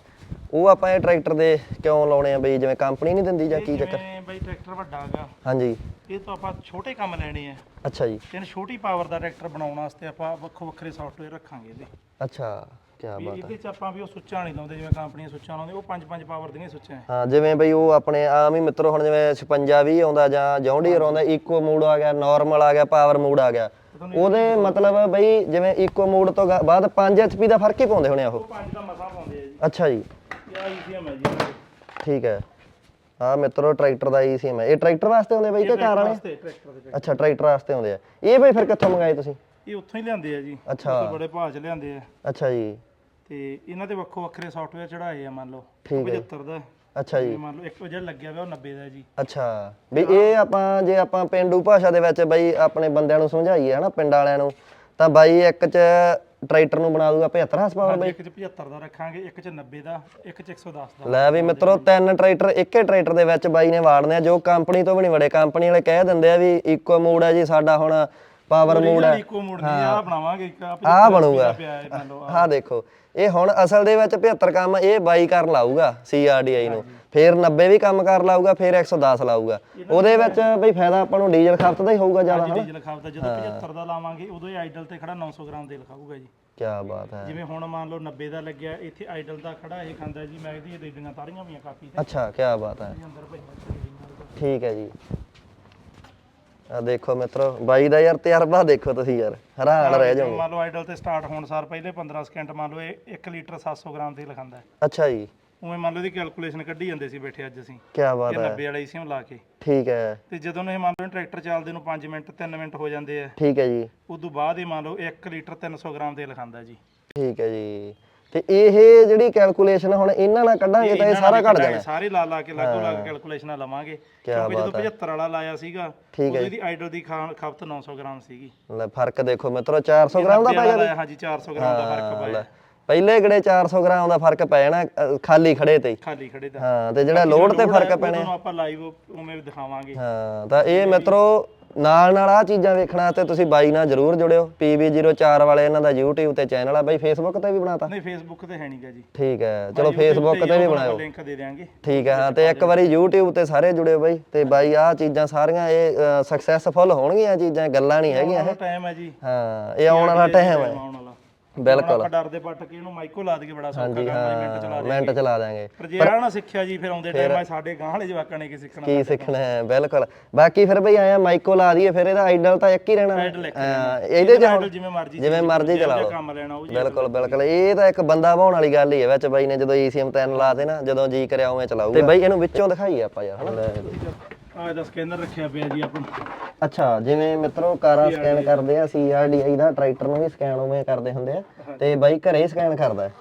ਉਹ ਆਪਾਂ ਇਹ ਟਰੈਕਟਰ ਦੇ ਕਿਉਂ ਲਾਉਣੇ ਆ ਬਈ? ਜਿਵੇਂ ਕੰਪਨੀ ਨਹੀਂ ਦਿੰਦੀ ਜਾਂ ਕੀ ਚੱਕਰ? ਜਿਵੇਂ ਬਾਈ ਟਰੈਕਟਰ ਵੱਡਾ ਹੈਗਾ। ਹਾਂਜੀ। ਇਹ ਤਾਂ ਆਪਾਂ ਛੋਟੇ ਕੰਮ ਲੈਣੇ ਆ। ਅੱਛਾ ਜੀ। ਤੇ ਛੋਟੀ ਪਾਵਰ ਦਾ ਟਰੈਕਟਰ ਬਣਾਉਣ ਵਾਸਤੇ ਆਪਾਂ ਵੱਖੋ ਵੱਖਰੇ ਸੌਫਟਵੇਅਰ ਰੱਖਾਂਗੇ ਇਹਦੇ। ਅੱਛਾ ਕੀ ਵੀ ਬਾਤ ਇਹਦੇ ਚ ਆਪਾਂ ਵੀ ਉਹ ਸੁੱਚਾਂ ਨਹੀਂ ਲਾਉਂਦੇ ਜਿਵੇਂ ਕੰਪਨੀਆਂ ਸੁੱਚਾਂ ਲਾਉਂਦੇ ਉਹ ਪੰਜ ਪੰਜ ਪਾਵਰ ਦੀਆਂ ਸੁੱਚਾਂ ਹੈ। ਹਾਂ ਜਿਵੇਂ ਬਈ ਉਹ ਆਪਣੇ ਆਮ ਹੀ ਮਿੱਤਰੋ ਹੁਣ ਜਿਵੇਂ 56 20 ਆਉਂਦਾ ਜਾਂ ਜੌਂਡੀਅਰ ਆਉਂਦਾ ਇਕੋ ਮੋਡ ਆ ਗਿਆ ਨਾਰਮਲ ਆ ਗਿਆ ਪਾਵਰ ਮੋਡ ਆ ਗਿਆ। ਉਹਦੇ ਮਤਲਬ ਬਈ ਜਿਵੇਂ ਇਕੋ ਮੋਡ ਤੋਂ ਬਾਅਦ 5 ਐਚਪੀ ਦਾ ਫ਼ਰਕ ਹੀ ਪਾਉਂਦੇ ਹੋਣੇ ਉਹ। ਉਹ ਪੰਜ ਦਾ ਮਸਾ ਪਾਉਂਦੇ ਆ ਜੀ। ਅੱਛਾ ਜੀ। ਆ ECM ਹੈ ਜੀ। ਠੀਕ ਹੈ। ਆ ਮਿੱਤਰੋ ਟਰੈਕਟਰ ਦਾ ਈਸੀਐਮ ਹੈ ਇਹ ਟਰੈਕਟਰ ਵਾਸਤੇ ਆਉਂਦੇ ਬਈ ਕਿ ਕਾਰ ਵਾਲੇ? ਵਾਸਤੇ ਟਰੈਕਟਰ ਦੇ ਅੱਛਾ ਟਰੈਕਟਰ ਵਾਸਤੇ ਆਉਂਦੇ ਆ। ਇਹ ਬਈ ਫਿਰ ਕਿੱਥੋਂ ਮੰਗਾਏ ਤੁਸੀਂ? ਇਹ ਉੱਥੋਂ ਹੀ ਲਿਆਂਦੇ ਆ ਜੀ। ਅੱਛਾ। ਉੱਥੋਂ ਬੜੇ ਭਾਅ ਚ ਲਿਆਂਦੇ ਆ। ਅੱਛਾ ਜੀ। ਤੇ ਇਹਨਾਂ ਦੇ ਵੱਖੋ ਵੱਖਰੇ ਸੌਫਟਵੇਅਰ ਚੜਾਏ ਆ ਮੰਨ ਲਓ। ਠੀਕ ਹੈ। 75 ਦਾ। ਅੱਛਾ ਜੀ। ਮੰਨ ਲਓ ਇੱਕ ਜਿਹੜਾ ਲੱਗਿਆ ਹੋਇਆ ਉਹ 90 ਦਾ ਜੀ। ਅੱਛਾ। ਵੀ ਇਹ ਆਪਾਂ ਜੇ ਆਪਾਂ ਪਿੰਡੂ ਭਾਸ਼ਾ ਦੇ ਵਿੱਚ ਬਈ ਆਪਣੇ ਬੰਦਿਆਂ ਨੂੰ ਸਮਝਾਈਏ ਹਨਾ ਪਿੰਡ ਵਾਲਿਆਂ ਨੂੰ ਤਾਂ ਬਾਈ ਇੱਕ ਚ ਟਰੈਕਟਰ ਨੂੰ ਬਣਾ ਦੂਗਾ 75 ਹਾਰਸ ਪਾਵਰ ਬਈ। ਇੱਕ ਚ 75 ਦਾ ਰੱਖਾਂਗੇ ਇੱਕ ਚ 90 ਦਾ ਇੱਕ ਚ 110 ਦਾ। ਲੈ ਵੀ ਮਿੱਤਰੋ ਤਿੰਨ ਟਰੈਕਟਰ ਇੱਕੇ ਟਰੈਕਟਰ ਦੇ ਵਿੱਚ ਬਾਈ ਨੇ ਵਾੜਨੇ ਆ ਜੋ ਕੰਪਨੀ ਤੋਂ ਵੀ ਨਹੀਂ ਵੜੇ। ਕੰਪਨੀ ਵਾਲੇ ਕਹਿ ਦਿੰਦੇ ਆ ਵੀ ਇਕੋ ਮੋਡ ਹੈ ਜੀ ਸਾਡਾ ਹੁਣ ਪਾਵਰ ਮੋਡ ਹੈ ਇਕੋ ਮੋੜ ਦੀ ਆ ਬਣਾਵਾਂਗੇ ਇੱਕ ਆਹ ਬਣੂਗਾ। ਆਹ। ਦੇਖੋ ਇਹ ਹੁਣ ਅਸਲ ਦੇ ਵਿੱਚ 75 ਕੰਮ ਇਹ ਬਾਈ ਕਰਨ ਲਾਊਗਾ CRDI ਨੂੰ। ਫਿਰ 90 ਵੀ ਕੰਮ ਕਰ ਲਾਊਗਾ ਫਿਰ 110 ਲਾਊਗਾ। ਉਹਦੇ ਵਿੱਚ ਬਈ ਫਾਇਦਾ ਆਪਾਂ ਨੂੰ ਡੀਜ਼ਲ ਖਪਤ ਦਾ ਹੀ ਹੋਊਗਾ ਜ਼ਿਆਦਾ ਹਨਾ? ਡੀਜ਼ਲ ਖਾਵਦਾ ਜਦੋਂ 75 ਦਾ ਲਾਵਾਂਗੇ ਉਦੋਂ ਇਹ ਆਈਡਲ ਤੇ ਖੜਾ 900 ਗ੍ਰਾਮ ਦੇ ਲਿਖਾਊਗਾ ਜੀ। ਕੀ ਬਾਤ ਹੈ। ਜਿਵੇਂ ਹੁਣ ਮੰਨ ਲਓ 90 ਦਾ ਲੱਗਿਆ ਇੱਥੇ ਆਈਡਲ ਦਾ ਖੜਾ ਇਹ ਖਾਂਦਾ ਜੀ ਮੈਂ ਇਹਦੀ ਰੀਡਿੰਗਾਂ ਤਾਰੀਆਂ ਹੋਈਆਂ ਕਾਪੀ ਤੇ। ਅੱਛਾ ਕੀ ਬਾਤ ਹੈ। ਠੀਕ ਹੈ ਜੀ। ਆ ਦੇਖੋ ਮਿੱਤਰੋ ਬਾਈ ਦਾ ਯਾਰ ਤਜਰਬਾ ਦੇਖੋ ਤੁਸੀਂ ਯਾਰ ਹੈਰਾਨ ਰਹਿ ਜਾਓਗੇ ਮੰਨ ਲਓ ਆਈਡਲ ਤੇ ਸਟਾਰਟ ਹੋਣ ਸਾਰ ਪਹਿਲੇ 15 ਸਕਿੰਟ ਮੰਨ ਲਓ ਇਹ 1 ਲੀਟਰ 700 ਗ੍ਰਾਮ ਤੇ ਲਿਖਾਂਦਾ ਹੈ। ਅੱਛਾ ਜੀ। ਉਵੇਂ ਮੰਨ ਲਓ ਇਹਦੀ ਕੈਲਕੂਲੇਸ਼ਨ ਕੱਢੀ ਜਾਂਦੇ ਸੀ ਬੈਠੇ ਅੱਜ ਅਸੀਂ। ਕੀ ਬਾਤ ਹੈ। 90 ਵਾਲਾ ਈਸੀਐਮ ਲਾ ਕੇ। ਠੀਕ ਹੈ। ਤੇ ਜਦੋਂ ਇਹ ਮੰਨ ਲਓ ਟਰੈਕਟਰ ਚੱਲਦੇ ਨੂੰ 5 ਮਿੰਟ 3 ਮਿੰਟ ਹੋ ਜਾਂਦੇ ਆ। ਠੀਕ ਹੈ ਜੀ। ਉਦੋਂ ਬਾਅਦ ਇਹ ਮੰਨ ਲਓ 1 ਲੀਟਰ 300 ਗ੍ਰਾਮ ਤੇ ਲਿਖਾਂਦਾ ਜੀ। ਠੀਕ ਹੈ ਜੀ। ਤੇ ਇਹ ਜਿਹੜੀ ਕੈਲਕੂਲੇਸ਼ਨ ਹੁਣ ਇਹਨਾਂ ਨਾਲ ਕੱਢਾਂਗੇ ਤਾਂ ਇਹ ਸਾਰਾ ਘਟ ਜਾਣਾ। ਸਾਰੇ ਲਾ ਲਾ ਕੇ ਲਾਗੋ ਲੱਗ ਕੈਲਕੂਲੇਸ਼ਨਾਂ ਲਵਾਂਗੇ। ਕਿਉਂਕਿ ਜਦੋਂ 75 ਵਾਲਾ ਲਾਇਆ ਸੀਗਾ ਉਦੋਂ ਇਹਦੀ ਆਈਡਲ ਦੀ ਖਪਤ 900 ਗ੍ਰਾਮ ਸੀਗੀ। ਲੈ ਫ਼ਰਕ ਦੇਖੋ ਮਿੱਤਰੋ 400 ਗ੍ਰਾਮ ਦਾ ਪੈ ਗਿਆ ਹਾਂਜੀ 400 ਗ੍ਰਾਮ ਦਾ ਫ਼ਰਕ ਪਾਇਆ। ਪਹਿਲੇ ਕਿਹੜੇ 400 ਗ੍ਰਾਮ ਦਾ ਫ਼ਰਕ ਪੈ ਜਾਣਾ ਅ, ਖਾਲੀ ਖੜੇ ਤੇ ਹੀ। ਖਾਲੀ ਖੜੇ ਦਾ ਹਾਂ ਤੇ ਜਿਹੜਾ ਲੋਡ ਤੇ ਫ਼ਰਕ ਪੈਣਾ। ਉਹਨੂੰ ਆਪਾਂ ਲਾਈਵ ਉਵੇਂ ਦਿਖਾਵਾਂਗੇ। ਹਾਂ ਤਾਂ ਇਹ ਮਿੱਤਰੋ ਨਾਲ ਨਾਲ ਆ ਚੀਜ਼ਾਂ ਵੇਖਣਾ ਤੇ ਤੁਸੀਂ ਬਾਈ ਨਾਲ ਜਰੂਰ ਜੁੜਿਓ। PB04 ਵਾਲੇ ਇਹਨਾਂ ਦਾ YouTube ਤੇ ਚੈਨਲ ਆ। ਬਾਈ Facebook ਤੇ ਵੀ ਬਣਾਤਾ? ਨਹੀਂ ਫੇਸਬੁੱਕ ਤੇ ਹੈ ਨਹੀਂਗਾ ਜੀ। ਠੀਕ ਹੈ ਚਲੋ Facebook ਤੇ ਵੀ ਬਣਾਇਓ ਲਿੰਕ ਦੇ ਦਿਆਂਗੇ। ਠੀਕ ਹੈ ਹਾਂ ਤੇ ਇੱਕ ਵਾਰੀ YouTube ਤੇ ਸਾਰੇ ਜੁੜਿਓ ਬਾਈ ਤੇ ਬਾਈ ਆ ਚੀਜ਼ਾਂ ਸਾਰੀਆਂ ਇਹ ਸਕਸੈਸਫੁਲ ਹੋਣਗੀਆਂ ਚੀਜ਼ਾਂ ਗੱਲਾਂ ਨਹੀਂ ਹੈਗੀਆਂ ਇਹ। ਟਾਈਮ ਹੈ ਜੀ। ਹਾਂ ਇਹ ਆਉਣ ਵਾਲਾ ਟਾਈਮ ਹੈ। ਬਿਲਕੁਲ ਆਪਾਂ ਡਰਦੇ ਪੱਟ ਕੇ ਇਹਨੂੰ ਮਾਈਕੋ ਲਾ ਦਈਏ ਬੜਾ ਸੌਖਾ ਕੰਮ ਹੈ ਮਿੰਟ ਚਲਾ ਦੇ ਮਿੰਟ ਚਲਾ ਪਰ ਜੇ ਆ ਨਾ ਸਿੱਖਿਆ ਜੀ ਫਿਰ ਆਉਂਦੇ ਟਾਈਮ ਆ ਸਾਡੇ ਗਾਂ ਵਾਲੇ ਜਵਾਕਾਂ ਨੇ ਕੀ ਸਿੱਖਣਾ ਕੀ ਸਿੱਖਣਾ ਹੈ ਬਿਲਕੁਲ। ਬਾਕੀ ਫਿਰ ਬਈ ਆਇਆ ਮਾਈਕੋ ਲਾ ਦਈਏ ਫਿਰ ਇਹਦਾ ਆਈਡਲ ਤਾਂ ਇੱਕ ਹੀ ਰਹਿਣਾ। ਇਹਦੇ ਚ ਹੁਣ ਜਿਵੇਂ ਮਰਜ਼ੀ ਜਿਵੇਂ ਮਰਜ਼ੀ ਚਲਾ ਲਓ ਕੰਮ ਲੈਣਾ ਉਹ ਜੀ ਬਿਲਕੁਲ ਬਿਲਕੁਲ। ਇਹ ਤਾਂ ਇੱਕ ਬੰਦਾ ਬਾਉਣ ਵਾਲੀ ਗੱਲ ਹੀ ਹੈ ਵਿੱਚ ਬਾਈ ਨੇ ਜਦੋਂ ECM 3 ਲਾ ਦੇ ਨਾ ਜਦੋਂ ਜੀ ਕਰਿਆ ਉਵੇਂ ਚਲਾਊਗਾ। ਤੇ ਬਾਈ ਇਹਨੂੰ ਵਿੱਚੋਂ ਦਿਖਾਈਏ ਆਪਾਂ ਯਾਰ ਹਨਾ? ਆ ਇਹਦਾ ਸਕੈਨਰ ਰੱਖਿਆ ਪਿਆ ਜੀ ਆਪਣਾ ਅੱਛਾ ਜਿਵੇਂ ਮਿੱਤਰੋ ਕਾਰਾਂ ਸਕੈਨ ਕਰਦੇ ਆ CRDI ਦਾ ਟਰੈਕਟਰ ਨੂੰ ਵੀ ਸਕੈਨ ਉਵੇਂ ਕਰਦੇ ਹੁੰਦੇ ਆ। ਤੇ ਬਾਈ ਘਰੇ ਸਕੈਨ ਕਰਦਾ? ਹੈ।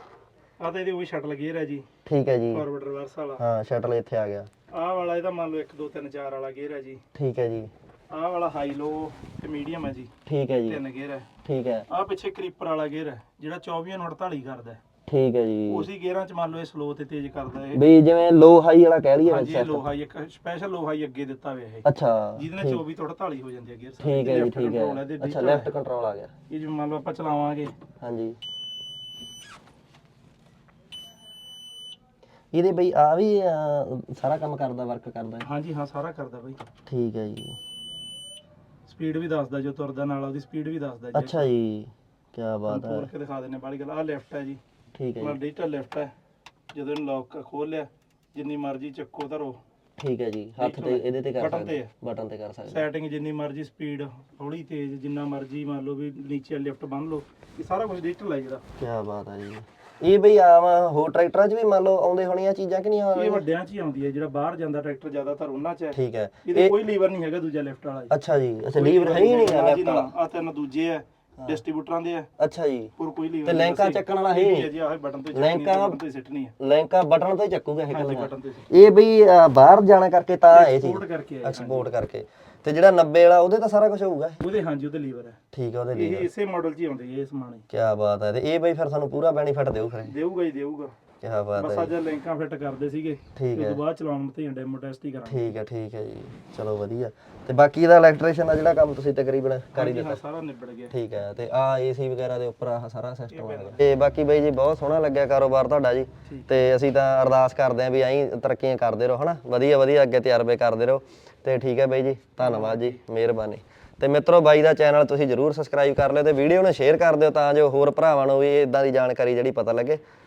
ਆ ਤਾਂ ਇਹਦੇ ਉਹ ਸ਼ਟਲ ਗੇਅਰ ਹੈ ਜੀ। ਠੀਕ ਹੈ ਜੀ। ਫਾਰਵਰਡ ਰਿਵਰਸ ਵਾਲਾ। ਹਾਂ ਸ਼ਟਲ ਇੱਥੇ ਆ ਗਿਆ। ਆਹ ਵਾਲਾ ਇਹਦਾ ਮੰਨ ਲਓ 1 2 3 4 ਵਾਲਾ ਗੇਅਰ ਹੈ ਜੀ। ਠੀਕ ਹੈ ਜੀ। ਆਹ ਵਾਲਾ ਹਾਈ ਲੋ ਤੇ ਮੀਡੀਅਮ ਹੈ ਜੀ। ਠੀਕ ਹੈ ਜੀ। ਤਿੰਨ ਗੇਅਰ ਹੈ ਠੀਕ ਹੈ। ਆਹ ਪਿੱਛੇ ਕਰੀਪਰ ਵਾਲਾ ਗੇਅਰ ਹੈ ਜਿਹੜਾ 24 ਨੂੰ 48 ਕਰਦਾ। ਹੈ। ਠੀਕ ਹੈ ਜੀ। ਉਸੇ ਗੇਅਰਾਂ 'ਚ ਮੰਨ ਲਓ ਇਹ ਸਲੋ ਤੇ ਤੇਜ਼ ਕਰਦਾ ਇਹ। ਵੀ ਜਿਵੇਂ ਲੋ ਹਾਈ ਵਾਲਾ ਕਹਿ ਲਈਏ ਹਾਂਜੀ ਇਹ ਲੋ ਹਾਈ ਇੱਕ ਸਪੈਸ਼ਲ ਲੋ ਹਾਈ ਅੱਗੇ ਦਿੱਤਾ ਹੋਇਆ ਇਹ। ਅੱਛਾ ਜਿਹਦੇ ਨਾਲ 24 ਤੋਂ 48 ਹੋ ਜਾਂਦੀ ਹੈ ਗੇਅਰ ਠੀਕ ਹੈ ਜੀ ਠੀਕ ਹੈ। ਅੱਛਾ ਲੈਫਟ ਕੰਟਰੋਲ ਆ ਗਿਆ। ਇਹ ਜਿਵੇਂ ਮੰਨ ਲਓ ਆਪਾਂ ਚਲਾਵਾਂਗੇ। ਹਾਂਜੀ। ਇਹਦੇ ਬਈ ਆ ਵੀ ਅਹ, ਸਾਰਾ ਕੰਮ ਕਰਦਾ ਵਰਕ ਕਰਦਾ। ਹੈ? ਹਾਂਜੀ ਹਾਂ ਸਾਰਾ ਕਰਦਾ ਬਾਈ। ਠੀਕ ਹੈ ਜੀ। ਸਪੀਡ ਵੀ ਦੱਸਦਾ ਜੋ ਤੁਰਦਾ ਨਾਲ ਉਹਦੀ ਸਪੀਡ ਵੀ ਦੱਸਦਾ ਜੀ। ਅੱਛਾ ਜੀ ਕੀ ਬਾਤ ਹੈ। ਤੋੜ ਕੇ ਦਿਖਾ ਦਿੰਨੇ ਬਾਲੀ ਗੱਲ ਆਹ ਲੈਫਟ ਹੈ ਜੀ। ਠੀਕ ਹੈ ਜੀ। ਡਿਜੀਟਲ ਲੈਫਟ ਹੈ। ਜਦੋਂ ਇਹਨੂੰ ਲੌਕ ਖੋਲ ਲਿਆ ਜਿੰਨੀ ਮਰਜ਼ੀ ਚੱਕੋ ਧਰੋ ਠੀਕ ਹੈ ਜੀ ਹੱਥ ਤੇ ਇਹਦੇ ਤੇ ਕਰ ਬਟਨ ਸਕਦੇ ਬਟਨ ਤੇ ਕਰ ਸਕਦੇ ਸੈਟਿੰਗ ਜਿੰਨੀ ਮਰਜ਼ੀ ਸਪੀਡ ਹੌਲੀ ਤੇਜ਼ ਜਿੰਨਾ ਮਰਜ਼ੀ ਮੰਨ ਲਓ ਵੀ ਨੀਚੇ ਲਿਫਟ ਬੰਨ ਲਓ ਇਹ ਸਾਰਾ ਕੁਝ ਡਿਜੀਟਲ ਹੈ ਜਿਹੜਾ। ਕੀ ਬਾਤ ਹੈ ਜੀ। ਇਹ ਬਈ ਆਮ ਹੋਰ ਟਰੈਕਟਰਾਂ 'ਚ ਵੀ ਮੰਨ ਲਓ ਆਉਂਦੇ ਹੋਣੀਆਂ ਚੀਜ਼ਾਂ ਕਿ ਨਹੀਂ ਇਹ ਆਉਂਦੀਆਂ ਵੱਡਿਆਂ 'ਚ ਹੀ ਆਉਂਦੀ ਹੈ ਜਿਹੜਾ ਬਾਹਰ ਜਾਂਦਾ ਟਰੈਕਟਰ ਜ਼ਿਆਦਾਤਰ ਉਹਨਾਂ 'ਚ ਹੈ। ਠੀਕ ਹੈ। ਇਹਦੇ ਕੋਈ ਲੀਵਰ ਨਹੀਂ ਹੈਗਾ ਦੂਜਾ ਲਿਫਟ ਵਾਲਾ ਜੀ। ਅੱਛਾ ਜੀ ਅੱਛਾ ਲੀਵਰ ਹੈ ਹੀ ਨਹੀਂ left ਨਾ ਵਾਲਾ। ਆ ਤਿੰਨ ਦੂਜੇ ਆ ਡਿਸਟ੍ਰੀਬਿਊਟਰਾਂ ਦੇ ਆ। ਅੱਛਾ ਜੀ। ਹੋਰ ਕੋਈ ਲੀਵਰ ਤੇ ਲੈਂਕਾਂ ਚੱਕਣ ਵਾਲਾ ਹੈ ਹੀ ਨਹੀਂ ਜੀ ਆਹ ਬਟਨ ਤੇ ਲੈਂਕਾਂ- ਬਟਨ ਤੇ ਸਿੱਟਣੀ ਹੈ ਲੈਂਕਾ ਬਟਨ ਤੇ ਚੱਕੂਗਾ ਇਹ ਸਿੱਟ ਇਹ ਬਈ ਅ, ਬਾਹਰ ਜਾਣਾ ਕਰਕੇ ਤਾਂ ਇਹ ਕਰਕੇ ਆਏ ਐਕਸਪੋਰਟ ਕਰਕੇ। ਤੇ ਜਿਹੜਾ 90 ਵਾਲਾ ਉਹਦੇ ਤਾਂ ਸਾਰਾ ਕੁਝ ਹੋਊਗਾ। ਉਹਦੇ ਹਾਂਜੀ ਉਹਦੇ ਲੀਵਰ ਹੈ ਠੀਕ ਹੈ ਉਹਦੇ ਲਈ ਇਹ ਇਸੇ ਮਾਡਲ 'ਚ ਹੀ ਆਉਂਦੇ ਇਹ ਸਮਾਨ ਕੀ ਬਾਤ ਹੈ ਤੇ ਇਹ ਬਈ ਫਿਰ ਸਾਨੂੰ ਪੂਰਾ ਬੈਨੀਫਿਟ ਦੇਊ ਫਿਰ। ਦੇਊਗਾ ਹੀ ਦੇਊਗਾ। ਕੀ ਬਾਤ ਬਸ ਹੈ ਅੱਜ ਲਿੰਕਾਂ ਫਿੱਟ ਕਰਦੇ ਸੀਗੇ ਠੀਕ ਉਸ ਹੈ। ਤੋਂ ਬਾਅਦ ਚਲਾਉਣ ਤੇ ਡੈਮੋ ਟੈਸਟ ਹੀ ਕਰਾਂਗੇ ਠੀਕ ਹੈ ਠੀਕ ਹੈ ਜੀ। ਚਲੋ ਵਧੀਆ। ਤੇ ਬਾਕੀ ਇਹਦਾ ਇਲੈਕਟ੍ਰੀਸ਼ੀਅਨ ਦਾ ਜਿਹੜਾ ਕੰਮ ਤੁਸੀਂ ਤਕਰੀਬਨ ਕਰ ਹੀ ਹਾਂਜੀ, ਦਿੱਤਾ। ਸਾਰਾ ਨਿਬੜ ਗਿਆ। ਠੀਕ ਹੈ ਤੇ ਆ ਏਸੀ ਵਗੈਰਾ ਦੇ ਉੱਪਰ ਆਹ ਸਾਰਾ ਸਿਸਟਮ ਆ ਗਿਆ। ਤੇ ਬਾਕੀ ਬਈ ਜੀ ਬਹੁਤ ਸੋਹਣਾ ਲੱਗਿਆ ਕਾਰੋਬਾਰ ਤੁਹਾਡਾ ਜੀ। ਤੇ ਅਸੀਂ ਤਾਂ ਅਰਦਾਸ ਕਰਦੇ ਆਂ ਵੀ ਐਂ ਤਰੱਕੀਆਂ ਕਰਦੇ ਰਹੋ ਹਨਾ? ਵਧੀਆ ਵਧੀਆ ਅੱਗੇ ਤਜਰਬੇ ਕਰਦੇ ਰਹੋ। ਤੇ ਠੀਕ ਹੈ ਬਈ ਜੀ ਧੰਨਵਾਦ ਜੀ ਮਿਹਰਬਾਨੀ। ਤੇ ਮਿੱਤਰੋ ਬਾਈ ਦਾ ਚੈਨਲ ਤੁਸੀਂ ਜਰੂਰ ਸਬਸਕ੍ਰਾਈਬ ਕਰ ਲਿਓ ਤੇ ਵੀਡੀਓ ਨੂੰ ਸ਼ੇਅਰ ਕਰ ਦਿਓ ਤਾਂ ਜੋ ਹੋਰ ਭਰਾਵਾਂ ਨੂੰ ਵੀ ਇਦਾਂ ਦੀ ਜਾਣਕਾਰੀ ਜਿਹੜੀ ਪਤਾ ਲੱਗੇ।